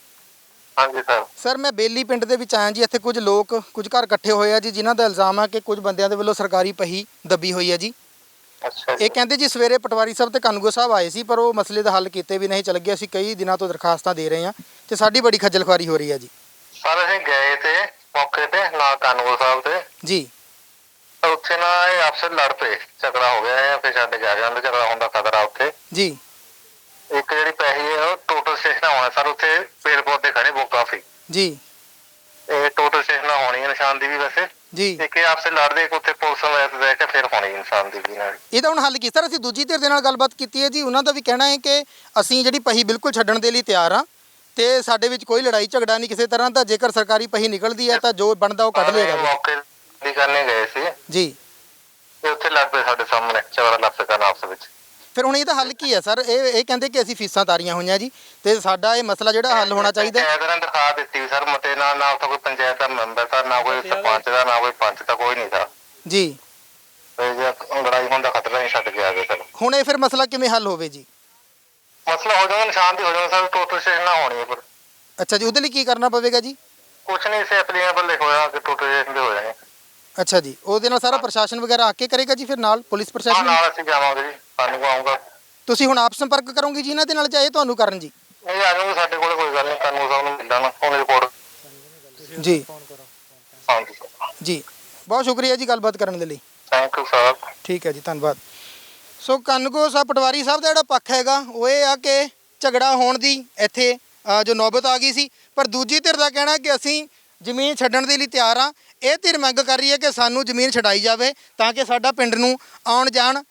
Speaker 9: ਹਾਂਜੀ ਸਰ।
Speaker 1: ਸਰ ਮੈਂ ਬੇਲੀ ਪਿੰਡ ਦੇ ਵਿੱਚ ਆਇਆ ਜੀ ਇੱਥੇ ਕੁਝ ਲੋਕ ਕੁਝ ਘਰ ਇਕੱਠੇ ਹੋਏ ਆ ਜੀ ਜਿਨ੍ਹਾਂ ਦਾ ਇਲਜ਼ਾਮ ਆ ਕਿ ਕੁਝ ਬੰਦਿਆਂ ਦੇ ਵੱਲੋਂ ਸਰਕਾਰੀ ਪਹੀ ਦੱਬੀ ਹੋਈ ਹੈ ਜੀ।
Speaker 9: ਅੱਛਾ
Speaker 1: ਇਹ ਕਹਿੰਦੇ ਜੀ ਸਵੇਰੇ ਪਟਵਾਰੀ ਸਾਹਿਬ ਤੇ ਕਾਨੂੰਗੋ ਸਾਹਿਬ ਆਏ ਸੀ ਪਰ ਉਹ ਮਸਲੇ ਦਾ ਹੱਲ ਕੀਤੇ ਵੀ ਨਹੀਂ ਚੱਲ ਗਏ। ਅਸੀਂ ਕਈ ਦਿਨਾਂ ਤੋਂ ਦਰਖਾਸਤਾਂ ਦੇ ਰਹੇ ਹਾਂ ਤੇ ਸਾਡੀ ਬੜੀ ਖੱਜਲ ਖੁਆਰੀ ਹੋ ਰਹੀ ਹੈ ਜੀ।
Speaker 9: ਸਰ ਅਸੀਂ ਗਏ ਤੇ ਮੌਕੇ ਤੇ ਨਾ ਕਾਨੂੰਗੋ ਸਾਹਿਬ ਤੇ
Speaker 1: ਜੀ।
Speaker 9: ਤਾਂ ਉੱਥੇ ਨਾ ਇਹ ਆਪਸ ਲੜ ਪਏ ਝਗੜਾ ਹੋ ਗਿਆ ਹੈ ਫਿਰ ਛੱਡ ਕੇ ਆ ਉਹਨਾਂ ਝਗੜਾ ਹੋਣ ਦਾ ਖਤਰਾ ਉੱਥੇ।
Speaker 1: ਜੀ।
Speaker 9: ਇੱਕ ਜਿਹੜੀ ਪੈਸੇ ਹੈ ਉਹ ਟੋਟਲ ਸਟੇਸ਼ਨ ਹੋਣਾ ਸਰ ਉੱਥੇ ਪੇੜ ਪੌਦੇ ਖੜੇ ਬਹੁਤ ਕਾਫੀ।
Speaker 1: ਜੀ।
Speaker 9: ਇਹ ਟੋਟਲ ਸਟੇਸ਼ਨ ਹੋਣੀ ਹੈ ਨਿਸ਼ਾਨ ਦੀ ਵੀ ਵੈਸੇ।
Speaker 1: ਜੀ।
Speaker 4: ਤੇ ਕਿ ਆਪਸੇ ਲੜਦੇ ਉੱਥੇ ਪੁਲਿਸ ਵਾਲੇ ਬਹਿ ਕੇ ਫਿਰ ਹੋਣੀ ਇਨਸਾਨ ਦੀ ਵੀ ਨਾਲ।
Speaker 1: ਇਹਦਾ ਹੁਣ ਹੱਲ ਕੀ ਸਰ ਅਸੀਂ ਦੂਜੀ ਧਿਰ ਦੇ ਨਾਲ ਗੱਲਬਾਤ ਕੀਤੀ ਹੈ ਜੀ। ਉਹਨਾਂ ਦਾ ਵੀ ਕਹਿਣਾ ਹੈ ਕਿ ਅਸੀਂ ਜਿਹੜੀ ਪਹੀ ਬਿਲਕੁਲ ਛੱਡਣ ਦੇ ਲਈ ਤਿਆਰ ਆ ਤੇ ਸਾਡੇ ਵਿੱਚ ਕੋਈ ਲੜਾਈ ਝਗੜਾ ਨਹੀਂ ਕਿਸੇ ਤਰ੍ਹਾਂ ਦਾ। ਜੇਕਰ ਸਰਕਾਰੀ ਪਹੀ ਨਿਕਲਦੀ ਹੈ ਤਾਂ ਜੋ ਬਣਦਾ ਉਹ ਕੱਢ ਜਾਵੇ।
Speaker 4: ਮੌਕੇ ਦੀ ਕਰਨੇ ਗਏ ਸੀ।
Speaker 1: ਜੀ।
Speaker 4: ਤੇ ਉੱਥੇ ਲੱਗ ਪਏ ਸਾਡੇ ਸਾਹਮਣੇ ਝਗੜਾ ਲੱਗ ਪਿਆ ਆਪਸ ਵਿੱਚ।
Speaker 1: ਫਿਰ ਹੁਣ ਇਹਦਾ ਹੱਲ ਕੀ ਹੈ ਸਰ? ਇਹ ਇਹ ਕਹਿੰਦੇ ਕਿ ਅਸੀਂ ਫੀਸਾਂ ਤਾਰੀਆਂ ਹੋਈਆਂ ਜੀ ਤੇ ਸਾਡਾ ਇਹ ਮਸਲਾ ਜਿਹੜਾ ਹੱਲ ਹੋਣਾ ਚਾਹੀਦਾ ਹੈ।
Speaker 4: ਪੰਚਾਇਤ ਨੇ ਦਿਖਾ ਦਿੱਤੀ ਸਰ ਮਤੇ ਨਾਲ ਨਾ ਉੱਥੇ ਕੋਈ ਪੰਚਾਇਤ ਦਾ ਮੈਂਬਰ ਤਾਂ ਨਾ ਕੋਈ ਸਰਪੰਚ ਦਾ ਨਾ ਕੋਈ ਪੰਚ ਦਾ ਕੋਈ ਨਹੀਂ ਥਾ
Speaker 1: ਜੀ।
Speaker 4: ਤੇ ਜੇ ਲੜਾਈ ਹੋਣ ਦਾ ਖਤਰਾ ਨਹੀਂ ਛੱਡ ਕੇ ਆ ਗਏ ਸਰ।
Speaker 1: ਹੁਣ ਇਹ ਫਿਰ ਮਸਲਾ ਕਿਵੇਂ ਹੱਲ ਹੋਵੇ ਜੀ?
Speaker 4: ਮਸਲਾ ਹੋ ਜਾਊਗਾ ਨਿਸ਼ਾਨ ਦੀ ਹੋ ਜਾਊਗਾ ਸਰ ਟੋਟਲ ਸਟੇਸ਼ਨ ਨਾ ਹੋਣੀ ਹੈ ਪਰ
Speaker 1: ਅੱਛਾ ਜੀ ਉਹਦੇ ਲਈ ਕੀ ਕਰਨਾ ਪਵੇਗਾ ਜੀ?
Speaker 4: ਕੁਛ ਨਹੀਂ ਸੇ ਐਪਲੀਕੇਬਲ ਹੋਇਆ ਕਿ ਟੋਟਲ ਸਟੇਸ਼ਨ ਦੇ ਹੋ ਜਾਣੇ
Speaker 1: ਅੱਛਾ ਜੀ ਉਹਦੇ ਨਾਲ ਸਾਰਾ ਪ੍ਰਸ਼ਾਸਨ ਵਗੈਰਾ ਆ ਕੇ ਕਰੇਗਾ ਜੀ ਫਿਰ ਨਾਲ ਪੁਲਿਸ
Speaker 4: ਹਾਂ
Speaker 1: ਪ੍ਰਸ਼ਾਸਨ?
Speaker 4: ਨਾਲ ਅਸੀਂ ਜਾਵਾਂਗੇ ਜੀ ਸਾਨੂੰ ਕੋ ਆਊਗਾ।
Speaker 1: ਤੁਸੀਂ ਹੁਣ ਆਪ ਸੰਪਰਕ ਕਰੋਗੇ ਜੀ ਇਹਨਾਂ ਦੇ ਨਾਲ ਚਾਹੇ ਤੁਹਾਨੂੰ ਕਰਨ ਜੀ?
Speaker 4: ਨਹੀਂ ਆ ਜਾਊਗਾ ਸਾਡੇ ਕੋਲ ਕੋਈ ਗੱਲ ਨਹੀਂ ਕਾਨੂੰਨ ਸਾਹਿਬ ਨੂੰ ਮਿਲਣਾ ਉਹਨੇ ਰਿਪੋਰਟ
Speaker 1: ਜੀ।
Speaker 4: ਹਾਂਜੀ
Speaker 1: ਜੀ ਬਹੁਤ ਸ਼ੁਕਰੀਆ ਜੀ ਗੱਲਬਾਤ ਕਰਨ ਦੇ ਲਈ।
Speaker 4: ਥੈਂਕ ਯੂ ਸਰ
Speaker 1: ਠੀਕ ਹੈ ਜੀ ਧੰਨਵਾਦ। ਸੋ ਕਨਗੋ ਸਾਹਿਬ ਪਟਵਾਰੀ ਸਾਹਿਬ ਦਾ ਜਿਹੜਾ ਪੱਖ ਹੈਗਾ ਉਹ ਇਹ ਆ ਕਿ ਝਗੜਾ ਹੋਣ ਦੀ ਇੱਥੇ ਅ, ਜੋ ਨੌਬਤ ਆ ਗਈ ਸੀ ਪਰ ਦੂਜੀ ਧਿਰ ਦਾ ਕਹਿਣਾ ਕਿ ਅਸੀਂ ਜ਼ਮੀਨ ਛੱਡਣ ਦੇ ਲਈ ਤਿਆਰ ਆ। ਇਹ ਧਿਰ ਮੰਗ ਕਰ ਰਹੀ ਹੈ ਕਿ ਸਾਨੂੰ ਜ਼ਮੀਨ ਛਡਾਈ ਜਾਵੇ ਤਾਂ ਕਿ ਸਾਡਾ ਪਿੰਡ ਨੂੰ ਆਉਣ ਜਾਣ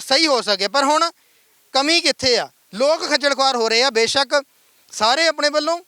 Speaker 1: ਸਹੀ ਹੋ ਸਕੇ। ਪਰ ਹੁਣ ਕਮੀ ਕਿੱਥੇ ਆ? ਲੋਕ ਖੱਜਲ ਖੁਆਰ ਹੋ ਰਹੇ ਆ। ਬੇਸ਼ੱਕ ਸਾਰੇ ਆਪਣੇ ਵੱਲੋਂ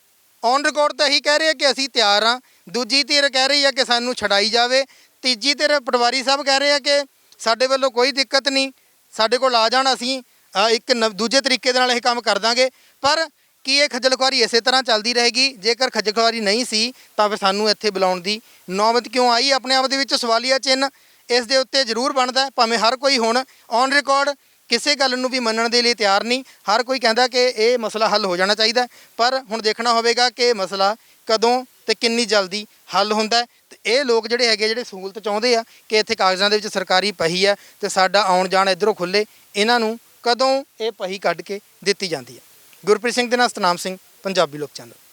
Speaker 1: ਔਨ ਰਿਕਾਰਡ ਤਾਂ ਇਹੀ ਕਹਿ ਰਹੇ ਆ ਕਿ ਅਸੀਂ ਤਿਆਰ ਆ। ਦੂਜੀ ਧਿਰ ਕਹਿ ਰਹੀ ਆ ਕਿ ਸਾਨੂੰ ਛਡਾਈ ਜਾਵੇ। ਤੀਜੀ ਧਿਰ ਪਟਵਾਰੀ ਸਾਹਿਬ ਕਹਿ ਰਹੇ ਆ ਕਿ ਸਾਡੇ ਵੱਲੋਂ ਕੋਈ ਦਿੱਕਤ ਨਹੀਂ। ਸਾਡੇ ਕੋਲ ਆ ਜਾਣ ਅਸੀਂ ਇੱਕ ਨਵ- ਦੂਜੇ ਤਰੀਕੇ ਦੇ ਨਾਲ ਇਹ ਕੰਮ ਕਰ ਦਾਂਗੇ। ਪਰ ਕਿ ਇਹ ਖੱਜਲ ਖੁਆਰੀ ਇਸੇ ਤਰ੍ਹਾਂ ਚੱਲਦੀ ਰਹੇਗੀ? ਜੇਕਰ ਖੱਜਲ ਖੁਆਰੀ ਨਹੀਂ ਸੀ, ਤਾਂ ਫਿਰ ਸਾਨੂੰ ਇੱਥੇ ਬੁਲਾਉਣ ਦੀ ਨੌਬਤ ਕਿਉਂ ਆਈ? ਆਪਣੇ ਆਪ ਦੇ ਵਿੱਚ ਸਵਾਲੀਆ ਚਿੰਨ੍ਹ ਇਸ ਦੇ ਉੱਤੇ ਜ਼ਰੂਰ ਬਣਦਾ ਭਾਵੇਂ ਹਰ ਕੋਈ ਹੁਣ ਔਨ ਰਿਕਾਰਡ ਕਿਸੇ ਗੱਲ ਨੂੰ ਵੀ ਮੰਨਣ ਦੇ ਲਈ ਤਿਆਰ ਨਹੀਂ। ਹਰ ਕੋਈ ਕਹਿੰਦਾ ਕਿ ਇਹ ਮਸਲਾ ਹੱਲ ਹੋ ਜਾਣਾ ਚਾਹੀਦਾ ਪਰ ਹੁਣ ਦੇਖਣਾ ਹੋਵੇਗਾ ਕਿ ਇਹ ਮਸਲਾ ਕਦੋਂ ਤੇ ਕਿੰਨੀ ਜਲਦੀ ਹੱਲ ਹੁੰਦਾ ਹੈ। ਤੇ ਇਹ ਲੋਕ ਜਿਹੜੇ ਹੈਗੇ ਜਿਹੜੇ ਸਹੂਲਤ ਚਾਹੁੰਦੇ ਆ ਕਿ ਇੱਥੇ ਕਾਗਜ਼ਾਂ ਦੇ ਵਿੱਚ ਸਰਕਾਰੀ ਪਹੀ ਹੈ ਤੇ ਸਾਡਾ ਆਉਣ ਜਾਣ ਇਧਰੋਂ ਖੁੱਲੇ ਇਹਨਾਂ ਨੂੰ ਕਦੋਂ ਇਹ ਪਹੀ ਕੱਢ ਕੇ ਦਿੱਤੀ ਜਾਂਦੀ ਹੈ। ਗੁਰਪ੍ਰੀਤ ਸਿੰਘ ਦੇ ਨਾਲ ਸਤਨਾਮ ਸਿੰਘ ਪੰਜਾਬੀ ਲੋਕ ਚੈਨਲ।